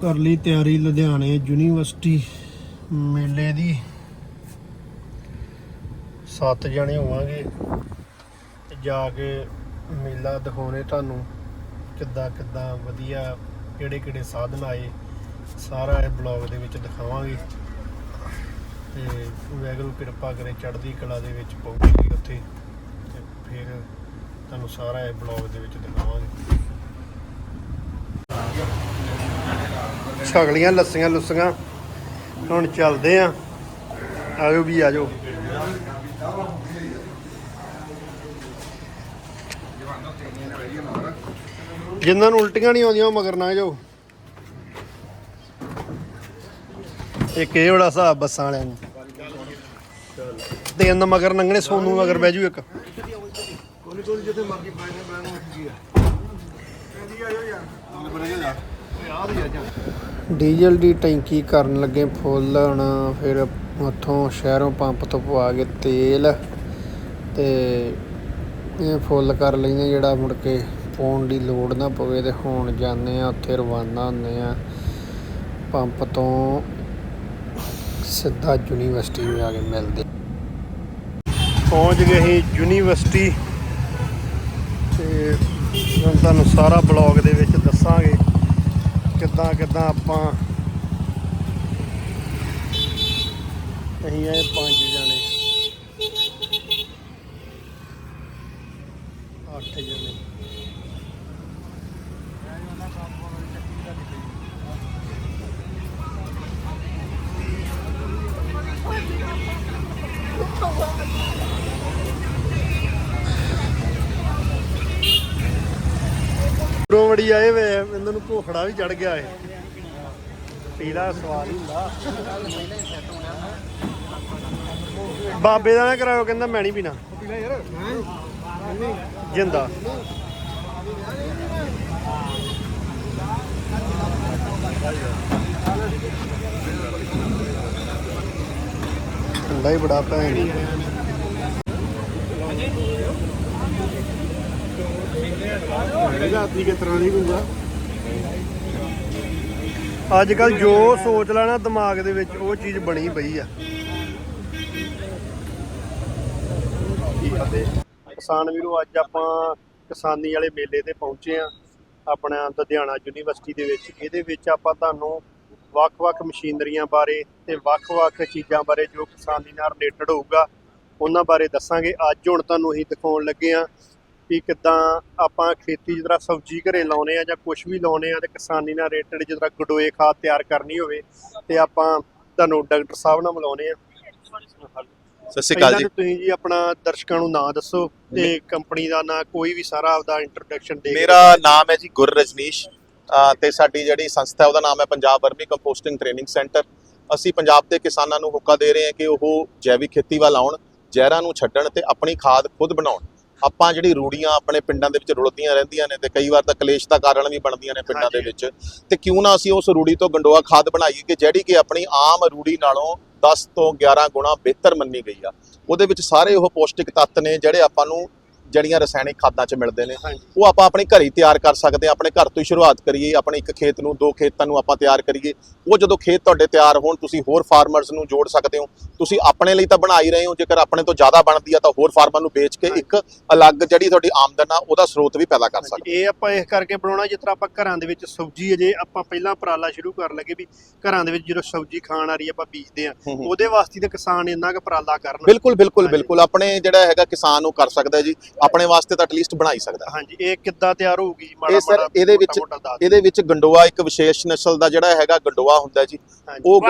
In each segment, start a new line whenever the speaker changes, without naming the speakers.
ਕਰ ਲਈ ਤਿਆਰੀ ਲੁਧਿਆਣੇ ਯੂਨੀਵਰਸਿਟੀ ਮੇਲੇ ਦੀ। ਸੱਤ ਜਣੇ ਹੋਵਾਂਗੇ ਤੇ ਜਾ ਕੇ ਮੇਲਾ ਦਿਖਾਉਣੇ ਤੁਹਾਨੂੰ ਕਿੱਦਾਂ ਕਿੱਦਾਂ ਵਧੀਆ, ਕਿਹੜੇ ਕਿਹੜੇ ਸਾਧਨ ਆਏ, ਸਾਰਾ ਇਹ ਬਲੌਗ ਦੇ ਵਿੱਚ ਦਿਖਾਵਾਂਗੇ। ਤੇ ਵੈਗਰੂ ਕਿਰਪਾ ਕਰੇ ਚੜ੍ਹਦੀ ਕਲਾ ਦੇ ਵਿੱਚ ਪਹੁੰਚੇਗੀ ਉੱਥੇ ਤੇ ਫਿਰ ਤੁਹਾਨੂੰ ਸਾਰਾ ਇਹ ਬਲੌਗ ਦੇ ਵਿੱਚ ਦਿਖਾਵਾਂਗੇ। ਛਗਲੀਆਂ, ਲੱਸੀਆਂ, ਲੁੱਸੀਆਂ। ਹੁਣ ਚੱਲਦੇ ਆ। ਆਜੋ ਵੀ ਆਜੋ। ਜਿਨ੍ਹਾਂ ਨੂੰ ਉਲਟੀਆਂ ਨਹੀਂ ਆਉਂਦੀਆਂ ਮਗਰ ਨਾ ਜਾਓ। ਇੱਕ ਇਹ ਬੜਾ ਹਿਸਾਬ ਬੱਸਾਂ ਵਾਲਿਆਂ ਨੂੰ। ਤਿੰਨ ਮਗਰ ਨੰਗਣੇ ਸੋਨੂੰ ਮਗਰ ਬਹਿ ਜੂ ਇੱਕ।
ਕੋਲੀ ਕੋਲੀ ਜਿੱਥੇ ਮਰਜ਼ੀ ਪਾਣੇ ਬਣਾ ਨੂੰ ਕੀ ਆ ਕਹਿੰਦੀ ਆ ਯਾਰ ਬਣਾ ਜਾ ਯਾਦ ਹੀ ਆ ਜਾ
ਡੀਜ਼ਲ ਦੀ ਟੈਂਕੀ ਕਰਨ ਲੱਗੇ ਫੁੱਲ ਫਿਰ ਉੱਥੋਂ ਸ਼ਹਿਰੋਂ ਪੰਪ ਤੋਂ ਪਵਾ ਕੇ ਤੇਲ ਅਤੇ ਇਹ ਫੁੱਲ ਕਰ ਲੈਂਦੇ ਜਿਹੜਾ ਮੁੜ ਕੇ ਪਾਉਣ ਦੀ ਲੋੜ ਨਾ ਪਵੇ ਤੇ ਹੁਣ ਜਾਂਦੇ ਆ ਉੱਥੇ ਰਵਾਨਾ ਹੁੰਦੇ ਆ ਪੰਪ ਤੋਂ ਸਿੱਧਾ ਯੂਨੀਵਰਸਿਟੀ ਨੂੰ ਆ ਕੇ ਮਿਲਦੇ। ਪਹੁੰਚ ਗਏ ਸੀ ਯੂਨੀਵਰਸਿਟੀ ਤੇ ਹੁਣ ਤੁਹਾਨੂੰ ਸਾਰਾ ਬਲੌਗ ਦੇ ਵਿੱਚ ਦੱਸਾਂਗੇ। ਕਿੱਦਾਂ ਕਿੱਦਾਂ ਆਪਾਂ ਅਸੀਂ ਆਏ ਪੰਜ ਜਣੇ। ਅੱਠ ਜਣੇ। ਉਰੋਂ ਵੜੀ ਆਏ ਵੇ, ਇਹਨਾਂ ਨੂੰ ਭੋਖੜਾ ਵੀ ਚੜ ਗਿਆ ਏ ਪੀਲਾ ਸਵਾਲ ਹੁੰਦਾ। ਬਾਬੇ ਦਾ ਨਾ ਕਰਾਓ ਕਹਿੰਦਾ ਮੈਂ ਨਹੀਂ ਪੀਣਾ।
ਪੀਲਾ ਯਾਰ
ਜਿੰਦਾ। ਠੰਡਾ ਹੀ ਬੜਾ ਭੈਣ।
ਕਿ ਤਰ੍ਹਾਂ ਹੋਊਗਾ
ਅੱਜ ਕੱਲ ਜੋ ਸੋਚ ਲੈਣਾ ਦਿਮਾਗ ਦੇ ਵਿੱਚ ਉਹ ਚੀਜ਼ ਬਣੀ ਪਈ ਆ। ਕਿਸਾਨ ਵੀਰੋ ਅੱਜ ਆਪਾਂ ਕਿਸਾਨੀ ਵਾਲੇ ਮੇਲੇ ਤੇ ਪਹੁੰਚੇ ਆ ਆਪਣਾ ਲੁਧਿਆਣਾ ਯੂਨੀਵਰਸਿਟੀ ਦੇ ਵਿੱਚ। ਇਹਦੇ ਵਿੱਚ ਆਪਾਂ ਤੁਹਾਨੂੰ ਵੱਖ-ਵੱਖ ਮਸ਼ੀਨਰੀਆਂ ਬਾਰੇ ਤੇ ਵੱਖ-ਵੱਖ ਚੀਜ਼ਾਂ ਬਾਰੇ ਜੋ ਕਿਸਾਨੀ ਨਾਲ ਰਿਲੇਟਡ ਹੋਊਗਾ ਉਹਨਾਂ ਬਾਰੇ ਦੱਸਾਂਗੇ। ਅੱਜ ਹੁਣ ਤੁਹਾਨੂੰ ਅਸੀਂ ਦਿਖਾਉਣ ਲੱਗੇ ਆ ਕਿ ਕਿੱਦਾਂ ਆਪਾਂ ਖੇਤੀ ਤਰ੍ਹਾਂ ਸਬਜ਼ੀ ਘਰੇ ਲਾਉਨੇ ਆ ਜਾਂ ਕੁਝ ਵੀ ਲਾਉਨੇ ਆ ਤੇ ਕਿਸਾਨੀ ਨਾਲ ਰਿਲੇਟਡ ਤਰ੍ਹਾਂ ਗਡੋਏ ਖਾਦ ਤਿਆਰ ਕਰਨੀ ਹੋਵੇ ਤੇ ਆਪਾਂ ਤੁਹਾਨੂੰ ਡਾਕਟਰ ਸਾਹਿਬ ਨਾਲ ਮਿਲਾਉਨੇ ਆ।
ਸਤਿ ਸ਼੍ਰੀ ਅਕਾਲ ਜੀ।
ਤੁਸੀਂ ਜੀ ਆਪਣਾ ਦਰਸ਼ਕਾਂ ਨੂੰ ਨਾਂ ਦੱਸੋ ਤੇ ਕੰਪਨੀ ਦਾ ਨਾਂ ਕੋਈ ਵੀ ਸਾਰਾ ਆਪਦਾ ਇੰਟਰੋਡਕਸ਼ਨ ਦੇ
ਮੇਰਾ ਨਾਮ ਹੈ ਜੀ ਗੁਰ ਰਜਨੀਸ਼ ਤੇ ਸਾਡੀ ਜਿਹੜੀ ਸੰਸਥਾ ਹੈ ਉਹਦਾ ਨਾਮ ਹੈ Punjab vermi composting training centre. ਅਸੀਂ ਪੰਜਾਬ ਦੇ ਕਿਸਾਨਾਂ ਨੂੰ ਹੋਕਾ ਦੇ ਰਹੇ ਹਾਂ ਕਿ ਉਹ ਜੈਵਿਕ ਖੇਤੀ ਵੱਲ ਆਉਣ ਜ਼ਹਿਰਾਂ ਨੂੰ ਛੱਡਣ ਤੇ ਆਪਣੀ ਖਾਦ ਖੁਦ ਬਣਾਉਣ। ਆਪਾਂ ਜਿਹੜੀ ਰੂੜੀਆਂ ਆਪਣੇ ਪਿੰਡਾਂ ਦੇ ਵਿੱਚ ਰੁਲਦੀਆਂ ਰਹਿੰਦੀਆਂ ਨੇ ਤੇ ਕਈ ਵਾਰ ਤਾਂ ਕਲੇਸ਼ ਦਾ ਕਾਰਨ ਵੀ ਬਣਦੀਆਂ ਨੇ ਪਿੰਡਾਂ ਦੇ। ਵਿੱਚ ਤੇ ਕਿਉਂ ਨਾ ਅਸੀਂ ਉਸ ਰੂੜੀ ਤੋਂ ਗੰਡੋਆ ਖਾਦ ਬਣਾਈਏ ਕਿ ਜਿਹੜੀ ਕਿ ਆਪਣੀ ਆਮ ਰੂੜੀ ਨਾਲੋਂ 10 ਤੋਂ 11 ਗੁਣਾ ਬਿਹਤਰ ਮੰਨੀ ਗਈ ਆ ਉਹਦੇ ਵਿੱਚ ਸਾਰੇ ਉਹ ਪੌਸ਼ਟਿਕ ਤੱਤ ਨੇ ਜਿਹੜੇ ਆਪਾਂ ਨੂੰ ਜਿਹੜੀਆਂ ਰਸਾਇਣਿਕ ਖਾਦਾਂ 'ਚ ਮਿਲਦੇ ਨੇ ਉਹ ਆਪਾਂ ਆਪਣੇ ਘਰ ਹੀ ਤਿਆਰ ਕਰ ਸਕਦੇ ਹਾਂ ਆਪਣੇ ਘਰ ਤੋਂ ਹੀ ਸ਼ੁਰੂਆਤ ਕਰੀਏ ਆਪਣੇ ਇੱਕ ਖੇਤ ਨੂੰ ਦੋ ਖੇਤਾਂ ਨੂੰ ਆਪਾਂ ਤਿਆਰ ਕਰੀਏ। ਉਹ ਜਦੋਂ ਖੇਤ ਤੁਹਾਡੇ ਤਿਆਰ ਹੋਣ ਤੁਸੀਂ ਹੋਰ ਫਾਰਮਰਸ ਨੂੰ ਜੋੜ ਸਕਦੇ ਹੋ। ਤੁਸੀਂ ਆਪਣੇ ਲਈ ਤਾਂ ਬਣਾ ਹੀ ਰਹੇ ਹੋ ਜੇਕਰ ਆਪਣੇ ਤੋਂ ਜ਼ਿਆਦਾ ਬਣਦੀ ਆ ਤਾਂ ਹੋਰ ਫਾਰਮਰ ਨੂੰ ਵੇਚ ਕੇ ਇੱਕ ਅਲੱਗ ਜਿਹੜੀ ਤੁਹਾਡੀ ਆਮਦਨ ਆ ਉਹਦਾ ਸਰੋਤ ਵੀ ਪੈਦਾ ਕਰ ਸਕਦੇ
ਇਹ ਆਪਾਂ ਇਸ ਕਰਕੇ ਬਣਾਉਣਾ ਜਿਸ ਤਰ੍ਹਾਂ ਆਪਾਂ ਘਰਾਂ ਦੇ ਵਿੱਚ ਸਬਜ਼ੀ ਅਜੇ ਆਪਾਂ ਪਹਿਲਾਂ ਪਰਾਲਾ ਸ਼ੁਰੂ ਕਰਨ ਲੱਗੇ ਵੀ ਘਰਾਂ ਦੇ ਵਿੱਚ ਜਦੋਂ ਸਬਜ਼ੀ ਖਾਣ ਆ ਰਹੀ ਆਪਾਂ ਬੀਜਦੇ ਆ। ਉਹਦੇ ਵਾਸਤੇ ਤਾਂ ਕਿਸਾਨ ਇੰਨਾ ਕੁ ਪਰਾਲਾ ਕਰਨ।
ਬਿਲਕੁਲ ਬਿਲਕੁਲ। ਬਿਲਕੁਲ। ਆਪਣੇ ਜਿਹੜਾ ਹੈਗਾ ਕਿਸਾਨ ਉਹ ਕਰ ਸਕਦਾ ਜੀ। ਆਪਣੇ ਵਾਸਤੇ ਤਾਂ ਐਟਲੀਸਟ ਬਣਾ ਹੀ ਸਕਦਾ।
ਹਾਂਜੀ ਇਹ ਕਿੱਦਾਂ ਤਿਆਰ ਹੋਊਗੀ? ਮਾੜਾ
ਇਹ ਸਰ
ਮਾੜਾ
ਇਹਦੇ ਵਿੱਚ। ਇਹਦੇ ਵਿੱਚ ਗੰਡੋਆ ਇੱਕ ਵਿਸ਼ੇਸ਼ ਨਸਲ ਦਾ ਜਿਹੜਾ ਹੈਗਾ ਗੰਡੋਆ ਹੁੰਦਾ ਜੀ। ਉਹ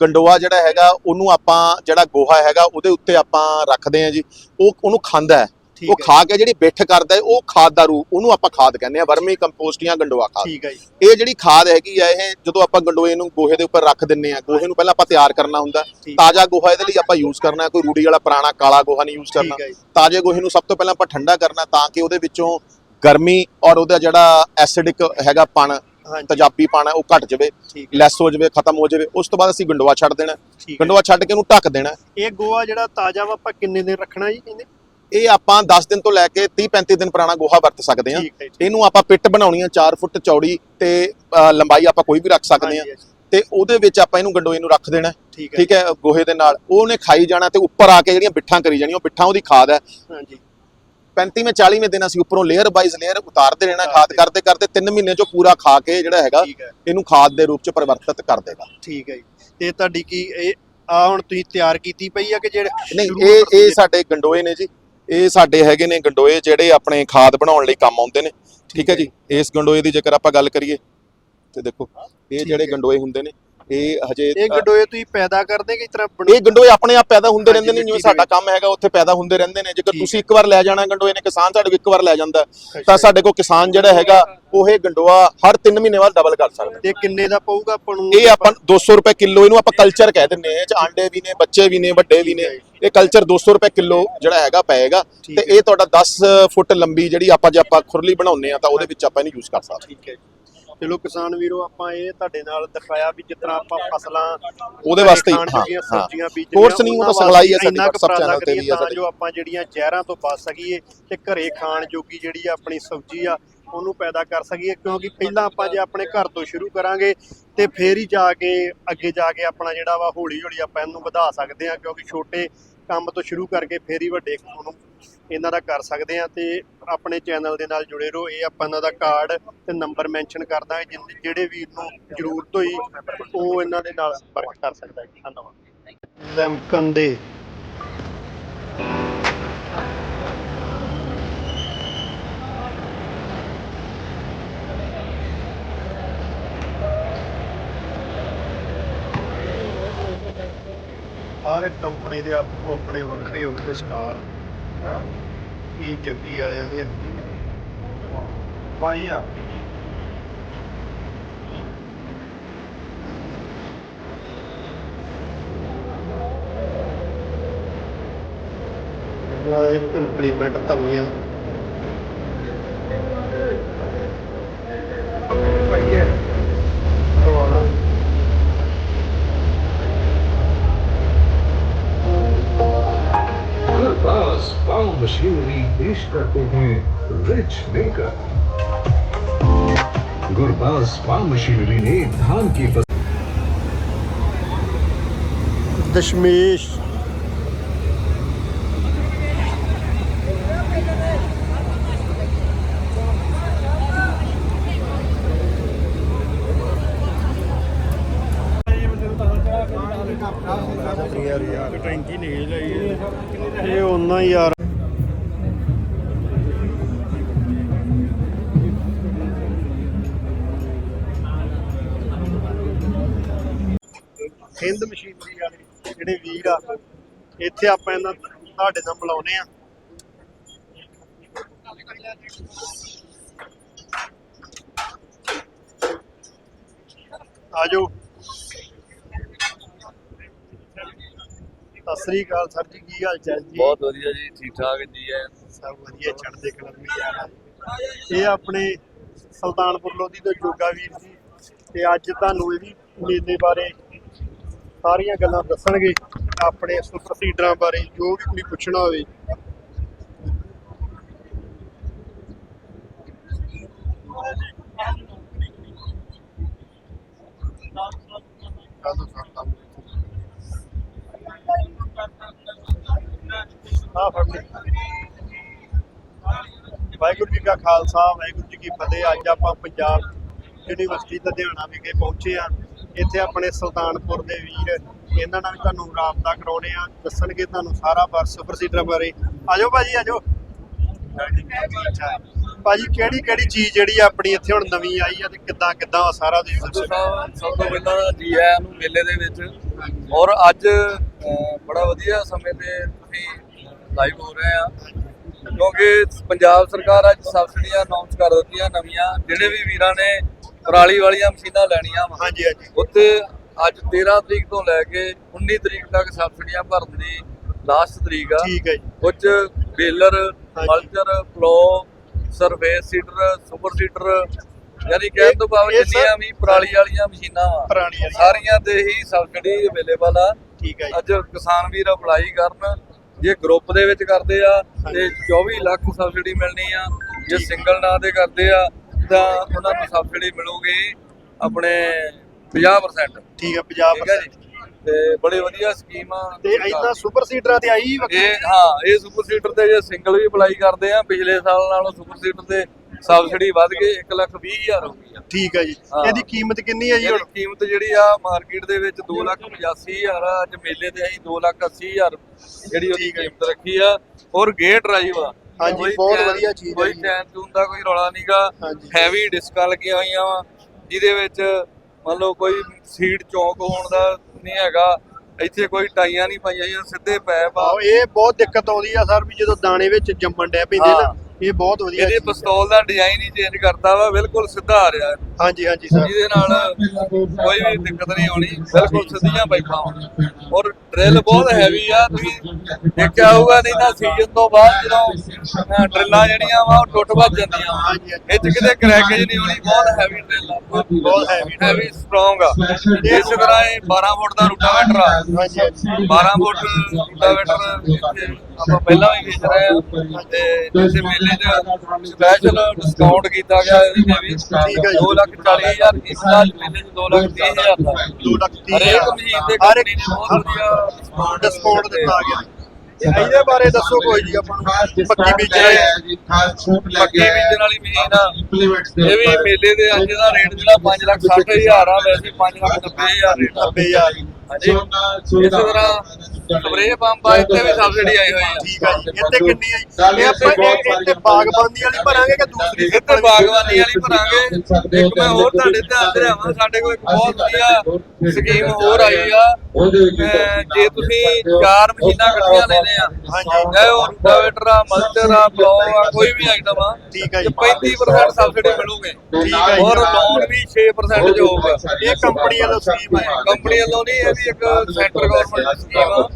ਗੰਡੋਆ ਜਿਹੜਾ ਹੈਗਾ ਉਹਨੂੰ ਆਪਾਂ ਜਿਹੜਾ ਗੋਹਾ ਹੈਗਾ ਉਹਦੇ ਉੱਤੇ ਆਪਾਂ ਰੱਖਦੇ ਹਾਂ ਜੀ। ਉਹ ਉਹਨੂੰ ਖਾਂਦਾ ਹੈ। ਉਹ ਖਾ ਕੇ ਜਿਹੜੀ ਬਿੱਠ ਕਰਦਾ ਹੈ ਉਹ ਖਾਦ ਦਾ ਰੂਪ ਉਹਨੂੰ ਆਪਾਂ ਖਾਦ ਕਹਿੰਦੇ ਆ ਵਰਮੀ ਕੰਪੋਸਟ ਜਾਂ ਗੰਡੋਆ ਖਾਦ।
ਠੀਕ ਹੈ ਜੀ।
ਇਹ ਜਿਹੜੀ ਖਾਦ ਹੈਗੀ ਆ ਇਹ ਜਦੋਂ ਆਪਾਂ ਗੰਡੋਏ ਨੂੰ ਗੋਹੇ ਦੇ ਉੱਪਰ ਰੱਖ ਦਿੰਨੇ ਆ ਗੋਹੇ ਨੂੰ ਪਹਿਲਾਂ ਆਪਾਂ ਤਿਆਰ ਕਰਨਾ ਹੁੰਦਾ। ਤਾਜ਼ਾ ਗੋਹਾ ਇਹਦੇ ਲਈ ਆਪਾਂ ਯੂਜ਼ ਕਰਨਾ ਕੋਈ ਰੂੜੀ ਵਾਲਾ ਪੁਰਾਣਾ ਕਾਲਾ ਗੋਹਾ ਨਹੀਂ ਯੂਜ਼ ਕਰਨਾ। ਤਾਜ਼ੇ ਗੋਹੇ ਨੂੰ ਸਭ ਤੋਂ ਪਹਿਲਾਂ ਆਪਾਂ ਠੰਡਾ ਕਰਨਾ ਤਾਂ ਕਿ ਉਹਦੇ ਵਿੱਚੋਂ ਗਰਮੀ ਔਰ ਉਹਦਾ ਜਿਹੜਾ ਐਸਿਡਿਕ ਹੈਗਾ ਪਣ ਤੇਜ਼ਾਬੀ ਪਣ ਉਹ ਘਟ ਜਾਵੇ ਲੈਸ ਹੋ। ਜਾਵੇ ਖਤਮ ਹੋ ਜਾਵੇ। ਉਸ ਤੋਂ ਬਾਅਦ ਅਸੀਂ ਗੰਡੋਆ ਛੱਡ ਦੇਣਾ। ਗੰਡੋਆ ਛੱਡ ਕੇ ਉਹਨੂੰ ਢੱਕ ਦੇਣਾ।
ਇਹ ਗੋਆ ਜਿਹੜਾ ਤਾਜ਼ਾ ਵਾ ਆਪਾਂ ਕਿੰਨੇ ਦਿਨ ਰੱਖਣਾ ਜੀ ਇਹਨੇ
ਇਹ ਆਪਾਂ 10 ਦਿਨ ਤੋਂ ਲੈ ਕੇ 30 35 ਦਿਨ ਪੁਰਾਣਾ ਗੋਹਾ ਵਰਤ ਸਕਦੇ ਹਾਂ।
ਠੀਕ ਹੈ ਜੀ।
ਇਹਨੂੰ ਆਪਾਂ ਪਿੱਟ ਬਣਾਉਣੀ ਆ 4 ਫੁੱਟ ਚੌੜੀ ਤੇ ਅ, ਲੰਬਾਈ ਆਪਾਂ ਕੋਈ ਵੀ ਰੱਖ ਸਕਦੇ
ਹਾਂਜੀ,
ਤੇ ਉਹਦੇ ਵਿੱਚ ਆਪਾਂ ਇਹਨੂੰ ਗੰਡੋਏ ਨੂੰ ਰੱਖ ਦੇਣਾ।
ਠੀਕ ਹੈ।
ਠੀਕ ਹੈ ਗੋਹੇ ਦੇ ਨਾਲ। ਉਹਨੇ ਖਾਈ ਜਾਣਾ ਤੇ ਉੱਪਰ ਆ ਕੇ ਜਿਹੜੀਆਂ ਬਿੱਠਾਂ ਕਰੀ ਜਾਣੀਆਂ ਉਹ ਬਿੱਠਾਂ ਉਹਦੀ ਖਾਦ ਹੈ।
ਹਾਂਜੀ।
35ਵੇਂ 40ਵੇਂ ਦਿਨ ਅਸੀਂ ਉੱਪਰੋਂ ਲੇਅਰ ਬਾਈਜ਼ ਲੇਅਰ ਉਤਾਰਦੇ ਰਹਿਣਾ ਖਾਦ। ਕਰਦੇ ਕਰਦੇ 3 ਮਹੀਨੇ ਚੋਂ ਪੂਰਾ ਖਾ ਕੇ ਜਿਹੜਾ ਹੈਗਾ
ਠੀਕ ਹੈ।
ਇਹਨੂੰ ਖਾਦ ਦੇ ਰੂਪ ਚ ਪਰਿਵਰਤਿਤ ਕਰ ਦੇਗਾ।
ਠੀਕ ਹੈ ਜੀ। ਤੇ ਤੁਹਾਡੀ ਕੀ ਇਹ ਆ ਹੁਣ ਤੁਸੀਂ ਤਿਆਰ ਕੀਤੀ ਪਈ ਆ ਕਿ ਜਿਹੜੇ
ਨਹੀਂ
ਸ਼ੁਰੂ
ਇਹ ਇਹ ਸਾਡੇ ਗੰਡੋਏ ਨੇ ਜੀ। ਇਹ ਸਾਡੇ ਹੈਗੇ ਨੇ ਗੰਡੋਏ ਜਿਹੜੇ ਆਪਣੇ ਖਾਦ ਬਣਾਉਣ ਲਈ ਕੰਮ ਆਉਂਦੇ ਨੇ। ਠੀਕ ਹੈ ਜੀ? ਇਸ ਗੰਡੋਏ ਦੀ ਜੇਕਰ ਆਪਾਂ ਗੱਲ ਕਰੀਏ ਤੇ ਦੇਖੋ ਇਹ ਜਿਹੜੇ। ਗੰਡੋਏ ਹੁੰਦੇ ਨੇ ਇਹ ਹਜੇ
ਇਹ ਗਡੋਏ ਤੁਸੀਂ ਪੈਦਾ ਕਰਦੇ ਕਿ ਇਸ ਤਰ੍ਹਾਂ
ਇਹ ਗੰਡੋਏ ਆਪਣੇ ਆਪ ਪੈਦਾ ਹੁੰਦੇ ਰਹਿੰਦੇ ਨੇ ਜਿਵੇਂ ਸਾਡਾ ਕੰਮ ਹੈਗਾ ਉੱਥੇ ਪੈਦਾ ਹੁੰਦੇ ਰਹਿੰਦੇ ਨੇ। ਜੇਕਰ ਤੁਸੀਂ ਇੱਕ ਵਾਰ ਲੈ ਜਾਣਾ ਗੰਡੋਏ ਨੇ ਕਿਸਾਨ ਸਾਡੇ ਇੱਕ ਵਾਰ ਲੈ ਜਾਂਦਾ। ਤਾਂ। ਸਾਡੇ ਕੋਲ ਕਿਸਾਨ ਜਿਹੜਾ ਹੈਗਾ ਉਹ ਇਹ ਗੰਡੋਆ ਹਰ 3 ਮਹੀਨੇ ਬਾਅਦ ਡਬਲ ਕਰ ਸਕਦਾ।
ਤੇ ਕਿੰਨੇ ਦਾ ਪਊਗਾ ਆਪਾਂ ਨੂੰ?
ਇਹ ਆਪਾਂ 200 ਰੁਪਏ ਕਿਲੋ ਇਹਨੂੰ ਆਪਾਂ ਕਲਚਰ ਕਹਿ ਦਿੰਦੇ ਆ ਚ ਆਂਡੇ ਵੀ ਨੇ ਬੱਚੇ ਵੀ ਨੇ ਵੱਡੇ ਵੀ ਨੇ। ਇਹ ਕਲਚਰ 200 ਰੁਪਏ ਕਿਲੋ ਜਿਹੜਾ ਹੈਗਾ ਪਏਗਾ ਤੇ। ਇਹ ਤੁਹਾਡਾ 10 ਫੁੱਟ ਲੰਬੀ ਜਿਹੜੀ ਆਪਾਂ ਜੇ ਆਪਾਂ ਖੁਰਲੀ ਬਣਾਉਂਦੇ ਆ ਤਾਂ ਉਹਦੇ ਵਿੱਚ ਆਪਾਂ ਇਹਨੂੰ ਯੂਜ਼ ਕਰ ਸਕਦੇ
ਠੀਕ ਹੈ। ਚਲੋ ਕਿਸਾਨ ਵੀਰੋ ਆਪਾਂ ਇਹ ਤੁਹਾਡੇ ਨਾਲ ਦਿਖਾਇਆ ਵੀ ਤਰ੍ਹਾਂ ਆਪਾਂ ਫਸਲਾਂ
ਉਹਦੇ ਵਾਸਤੇ ਹੀ।
ਸਬਜ਼ੀਆਂ
ਕੋਰਸ ਨਹੀਂ, ਉਹ ਤਾਂ ਸਿਖਲਾਈ ਹੈ ਸਾਡੀ
ਉਪਰਾਲਾ
channel ਤੇ ਵੀ ਹੈ ਸਾਡੀ।
ਜੋ ਆਪਾਂ ਜਿਹੜੀਆਂ ਜ਼ਹਿਰਾਂ ਤੋਂ ਬਚ ਸਕੀਏ ਤੇ ਘਰੇ ਖਾਣ ਜੋਗੀ ਜਿਹੜੀ ਆ ਆਪਣੀ ਸਬਜ਼ੀ ਆ ਉਹਨੂੰ ਪੈਦਾ ਕਰ ਸਕੀਏ ਕਿਉਂਕਿ ਪਹਿਲਾਂ ਆਪਾਂ ਜੇ ਆਪਣੇ ਘਰ ਤੋਂ ਸ਼ੁਰੂ ਕਰਾਂਗੇ ਤੇ ਫੇਰ ਹੀ ਜਾ ਕੇ ਅੱਗੇ ਜਾ ਕੇ ਆਪਣਾ ਜਿਹੜਾ ਵਾ ਹੌਲੀ ਹੌਲੀ ਆਪਾਂ ਇਹਨੂੰ ਵਧਾ ਸਕਦੇ ਹਾਂ ਕਿਉਂਕਿ ਛੋਟੇ ਕੰਮ ਤੋਂ ਸ਼ੁਰੂ ਕਰਕੇ ਫੇਰ ਹੀ ਵੱਡੇ ਕੰਮ ਨੂੰ ਇਹਨਾਂ ਦਾ ਕਰ ਸਕਦੇ ਆ ਤੇ ਆਪਣੇ ਚੈਨਲ ਦੇ ਨਾਲ ਜੁੜੇ ਰਹੋ। ਇਹ ਆਪਾਂ ਇਹਨਾਂ ਦਾ ਕਾਰਡ ਤੇ ਨੰਬਰ ਮੈਂਸ਼ਨ ਕਰਦਾ ਦਾਂਗੇ ਜਿਹੜੇ ਵੀਰ ਨੂੰ ਜ਼ਰੂਰਤ ਹੋਈ, ਉਹ ਇਹਨਾਂ ਦੇ ਨਾਲ ਸੰਪਰਕ ਕਰ ਸਕਦਾ ਹੈ। ਧੰਨਵਾਦ। ਲੈਮਕਨ ਦੇ ਹਰ ਇੱਕ ਕੰਪਨੀ ਦੇ ਆਪੋ ਆਪਣੇ ਵੱਖਰੇ ਵੱਖਰੇ ਸਟਾਰ। ਇਹ ਜੱਗੀ ਵਾਲਿਆਂ ਦੇ ਭਾਈ ਆ। ਇਹ ਇੰਪਲੀਮੈਂਟ ਤਵੀਆਂ
Power Machinery पेश करते हैं rich maker Gurbaz farm machinery ने धान की फसल
ਇੱਥੇ ਆਪਾਂ ਇਹਨਾਂ ਤੁਹਾਡੇ ਨਾਲ ਬੁਲਾਉਨੇ ਆ ਆਜੋ। ਸਤਿ ਸ੍ਰੀ ਅਕਾਲ ਸਰ ਜੀ ਕੀ ਹਾਲ ਚਾਲ ਜੀ?
ਬਹੁਤ ਵਧੀਆ ਜੀ ਠੀਕ ਠਾਕ ਜੀ ਹੈ
ਸਭ ਵਧੀਆ ਚੜ੍ਹਦੇ ਕਲਰ ਵਿੱਚ ਇਹ ਆਪਣੇ ਸੁਲਤਾਨਪੁਰ ਲੋਧੀ ਤੋਂ ਜੋਗਾ ਵੀਰ ਜੀ। ਤੇ ਅੱਜ ਤੁਹਾਨੂੰ ਇਹ ਵੀ ਮੇਲੇ ਬਾਰੇ ਸਾਰੀਆਂ ਗੱਲਾਂ ਦੱਸਣਗੇ। ਆਪਣੇ ਸੁਪਰ ਸੀਡਰਾਂ ਬਾਰੇ ਜੋ ਵੀ ਕੋਈ ਪੁੱਛਣਾ ਹੋਵੇ। ਵਾਹਿਗੁਰੂ ਜੀ ਕਾ ਖਾਲਸਾ, ਵਾਹਿਗੁਰੂ ਜੀ ਕੀ ਫਤਿਹ। ਅੱਜ ਆਪਾਂ ਪੰਜਾਬ ਯੂਨੀਵਰਸਿਟੀ ਲੁਧਿਆਣਾ ਵਿਖੇ ਪਹੁੰਚੇ ਆ ਇੱਥੇ ਆਪਣੇ ਸੁਲਤਾਨਪੁਰ ਦੇ ਵੀਰ, ਇਹਨਾਂ ਨਾਲ ਤੁਹਾਨੂੰ ਰਾਬਤਾ ਕਰਾਉਣੇ ਆ ਦੱਸਣਗੇ ਤੁਹਾਨੂੰ ਸਾਰਾ ਬਰ ਸੁਪਰ ਸੀਡਰ ਬਾਰੇ। ਆਜੋ ਭਾਜੀ ਆਜੋ। ਭਾਜੀ, ਕਿਹੜੀ ਕਿਹੜੀ ਚੀਜ਼ ਜਿਹੜੀ ਆਪਣੀ ਇੱਥੇ ਹੁਣ ਨਵੀਂ ਆਈ ਆ ਤੇ ਕਿੱਦਾਂ ਕਿੱਦਾਂ ਸਾਰਾ ਤੁਸੀਂ
ਸਭ ਤੋਂ ਪਹਿਲਾਂ ਜੀ ਆਇਆਂ ਨੂੰ ਮੇਲੇ ਦੇ ਵਿੱਚ। ਔਰ ਅੱਜ ਬੜਾ ਵਧੀਆ ਸਮੇਂ ਤੇ ਤੁਸੀਂ ਲਾਈਵ ਹੋ ਰਹੇ ਆ ਕਿਉਂਕਿ ਪੰਜਾਬ ਸਰਕਾਰ ਅੱਜ ਸਬਸਿਡੀਆਂ ਅਨਾਉਂਸ ਕਰ ਦਿੱਤੀਆਂ ਨਵੀਆਂ। ਜਿਹੜੇ ਵੀ ਵੀਰਾਂ ਨੇ ਪਰਾਲੀ ਵਾਲੀਆਂ ਮਸ਼ੀਨਾਂ ਲੈਣੀਆਂ ਵਾ।
ਹਾਂਜੀ ਹਾਂਜੀ।
ਉੱਤੇ ਅੱਜ 13 ਤਰੀਕ ਤੋਂ ਲੈ ਕੇ 19 ਤਰੀਕ ਤੱਕ ਸਬਸਿਡੀਆਂ ਭਰਨ ਦੀ ਲਾਸਟ ਤਰੀਕ ਆ।
ਠੀਕ ਹੈ ਜੀ।
ਕੁਝ
baler.
Mulcher plough surface seeder super seeder ਯਾਨੀ ਕਹਿਣ ਤੋਂ ਭਾਵ ਜਿੰਨੀਆਂ ਵੀ ਪਰਾਲੀ ਵਾਲੀਆਂ ਮਸ਼ੀਨਾਂ ਵਾ। ਸਾਰੀਆਂ ਤੇ ਹੀ ਸਬਸਿਡੀ ਅਵੇਲੇਬਲ ਆ।
ਠੀਕ ਹੈ ਜੀ।
ਅੱਜ ਕਿਸਾਨ ਵੀਰ ਅਪਲਾਈ ਕਰਨ
ਜੇ ਗਰੁੱਪ ਦੇ ਵਿੱਚ ਕਰਦੇ ਆ ਤੇ 24 ਲੱਖ ਸਬਸਿਡੀ ਮਿਲਣੀ ਆ। ਜੇ ਸਿੰਗਲ ਨਾਂ ਤੇ ਕਰਦੇ ਆ ਤਾਂ ਉਹਨਾਂ ਨੂੰ ਸਬਸਿਡੀ ਮਿਲੂਗੀ ਆਪਣੇ 50%
ਠੀਕ ਆ 50
ਠੀਕ ਹੈ ਜੀ। ਤੇ ਬੜੀ ਵਧੀਆ ਸਕੀਮ ਆ।
ਤੇ ਇਦਾਂ ਸੁਪਰ ਸੀਡਰਾਂ ਤੇ ਆਈ
ਇਹ ਹਾਂ ਇਹ ਸੁਪਰ ਸੀਡਰ ਤੇ ਜੇ ਸਿੰਗਲ ਵੀ ਅਪਲਾਈ ਕਰਦੇ ਆ ਪਿਛਲੇ ਸਾਲ ਨਾਲੋਂ ਸੁਪਰ ਸੀਡਰ ਤੇ ਸਬਸਿਡੀ ਵੱਧ ਕੇ 1 ਲੱਖ 20 ਹਜ਼ਾਰ ਹੋ ਗਈ ਆ।
ਠੀਕ ਆ ਜੀ। ਇਹਦੀ ਕੀਮਤ ਕਿੰਨੀ ਹੈ ਜੀ ਹੁਣ?
ਕੀਮਤ ਜਿਹੜੀ ਆ ਮਾਰਕੀਟ ਦੇ ਵਿੱਚ 2 ਲੱਖ 85 ਹਜ਼ਾਰ ਆ ਅੱਜ ਮੇਲੇ ਤੇ ਅਸੀਂ 2 ਲੱਖ 80 ਹਜ਼ਾਰ। ਜਿਹੜੀ ਉਹਦੀ। ਕੀਮਤ ਰੱਖੀ ਆ। ਔਰ ਗੇਅਰ ਡਰਾਈਵ ਆ।
ਹਾਂਜੀ, ਬਹੁਤ ਵਧੀਆ ਚੀਜ਼ ਹੈ
ਕੋਈ
ਜੀ।
ਚੂਨ ਦਾ ਕੋਈ ਰੌਲਾ ਨਹੀਂਗਾ
ਹਾਂਜੀ।
ਹੈਵੀ ਡਿਸਕਾਂ ਲੱਗੀਆਂ ਹੋਈਆਂ ਵਾ ਜਿਹਦੇ ਵਿੱਚ ਮੰਨ ਲਓ ਕੋਈ ਸੀਟ ਚੌਕ ਹੋਣ ਦਾ ਨਹੀਂ ਹੈਗਾ ਇੱਥੇ ਕੋਈ ਟਾਈਆਂ ਨਹੀਂ ਪਾਈਆਂ ਹੋਈਆਂ ਸਿੱਧੇ ਪੈਪ ਆ
ਆਹੋ ਇਹ ਬਹੁਤ ਦਿੱਕਤ ਆਉਂਦੀ ਆ ਸਰ ਵੀ ਜਦੋਂ ਦਾਣੇ ਵਿੱਚ ਜੰਮਣ ਡੈ ਪੈਂਦੇ ਨਾ
ਹਾਂ।
ਇਹ ਬਹੁਤ ਵਧੀਆ
ਇਹਦੇ। ਪਿਸਤੌਲ ਦਾ ਡਿਜ਼ਾਈਨ ਹੀ ਚੇਂਜ ਕਰਤਾ ਵਾ ਬਿਲਕੁਲ ਸਿੱਧਾ ਆ ਰਿਹਾ।
ਹਾਂਜੀ ਹਾਂਜੀ ਸਰ।
ਜਿਹਦੇ ਨਾਲ ਕੋਈ ਵੀ ਦਿੱਕਤ ਨਹੀਂ ਆਉਣੀ ਬਿਲਕੁਲ ਸਿੱਧੀਆਂ ਪਾਈਪਾਂ। ਔਰ ਡਰਿਲ ਬਹੁਤ ਹੈਵੀ ਆ ਤੁਸੀਂ ਦੇਖਿਆ ਹੋਊਗਾ ਨਹੀਂ ਤਾਂ ਸੀਜ਼ਨ ਤੋਂ ਬਾਅਦ ਜਦੋਂ ਡਰਿਲਾਂ ਜਿਹੜੀਆਂ ਵਾ ਉਹ ਟੁੱਟ ਵੱਜ ਜਾਂਦੀਆਂ। ਇਹ 'ਚ ਕਿਤੇ ਕਰੈਕੇਜ ਨਹੀਂ ਹੋਣੀ ਬਹੁਤ ਹੈਵੀ ਡਰਿਲ ਆ।
ਬਹੁਤ drill।
ਹੈਵੀ ਸਟਰੋਂਗ ਆ। ਇਸੇ ਤਰ੍ਹਾਂ ਇਹ 12 ਫੁੱਟ ਦਾ ਰੂਟਾਵੇਟਰ ਆ।
ਹਾਂਜੀ ਹਾਂਜੀ।
12 ਫੁੱਟ ਰੂਟਾਵੇਟਰ ਆਪਾਂ ਪਹਿਲਾਂ ਵੀ ਵੇਚ ਰਹੇ ਆ। ਤੇ ਮੇਲੇ 'ਚ ਸਪੈਸ਼ਲ ਡਿਸਕਾਊਂਟ ਕੀਤਾ ਗਿਆ ਇਹਦੇ ਤੇ ਵੀ।
ਠੀਕ ਹੈ ਜੀ।
2 ਲੱਖ 40 ਹਜ਼ਾਰ ਇਸ ਸਾਲ ਮੇਲੇ 'ਚ 2 ਲੱਖ 30 ਹਜ਼ਾਰ ਦਾ।
ਦੋ ਲੱਖ ਤੀਹ
ਹਰੇਕ
ਹਜ਼ਾਰ।
ਮਸ਼ੀਨ ਤੇ
ਹਰ
ਕੰਪਨੀ ਨੇ ਬਹੁਤ ਵਧੀਆ
ਡਿਸਕਾਊਂਟ ਦਿੱਤਾ ਗਿਆ। ਤੇ ਇਹਦੇ ਬਾਰੇ ਦੱਸੋ ਕੋਈ ਜੀ ਆਪਾਂ ਨੂੰ। ਪੱਕੀ ਬੀਜਣ ਵਾਲੀ।
ਪੱਕੀ ਬੀਜਣ ਵਾਲੀ ਮਸ਼ੀਨ ਆ। ਇਹ ਵੀ ਮੇਲੇ ਦੇ ਅੱਜ ਦਾ ਰੇਟ ਜਿਹੜਾ 5 ਲੱਖ 60 ਹਜ਼ਾਰ ਆ ਵੈਸੇ 5 ਲੱਖ 90 ਹਜ਼ਾਰ ਰੇਟ ਆ।
90000
ਹਾਂਜੀ। ਇਸੇ ਤਰ੍ਹਾਂ ਸਪਰੇਅ ਪੰਪ ਆ ਇੱਥੇ ਵੀ ਸਬਸਿਡੀ ਆਈ ਹੋਈ ਆ
ਠੀਕ ਆ ਜੀ ਇੱਥੇ ਕਿੰਨੀ ਜੀ? ਇਹ ਆਪਾਂ ਇਹ- ਇੱਥੇ ਬਾਗਬਾਨੀ ਵਾਲੀ ਭਰਾਂਗੇ ਕਿ ਦੂਸਰੀ
ਇੱਥੇ ਬਾਗਬਾਨੀ ਵਾਲੀ ਭਰਾਂਗੇ ਇੱਕ ਮੈਂ ਹੋਰ ਤੁਹਾਡੇ ਧਿਆਨ ਤੇ ਲਿਆਵਾਂ ਸਾਡੇ ਕੋਲ ਇੱਕ ਬਹੁਤ ਵਧੀਆ ਸਕੀਮ ਹੋਰ ਆਈ ਆ ਜੇ ਤੁਸੀਂ ਚਾਰ ਮਸ਼ੀਨਾਂ ਇਕੱਠੀਆਂ ਲੈਣੇ ਆ
ਹਾਂਜੀ।
ਉਹ ਰੂਟਾਵੇਟਰ ਆ ਮਲਚਰ ਆ ਬਲੋ ਆ ਕੋਈ ਵੀ ਆਈਟਮ ਆ
ਠੀਕ ਆ ਜੀ।
ਤੇ 35% ਸਬਸਿਡੀ ਮਿਲੂਗੇ
ਠੀਕ ਆ ਜੀ।
ਔਰ ਲੋਨ ਵੀ 6% ਜੋ ਹੋਊਗਾ
ਇਹ ਕੰਪਨੀ ਵੱਲੋਂ ਸਕੀਮ ਹੈ
ਕੰਪਨੀ ਵੱਲੋਂ ਨਹੀਂ ਇਹ ਵੀ ਇੱਕ ਸੈਂਟਰ ਗਵਰਨਮੈਂਟ ਦੀ ਸਕੀਮ ਆ।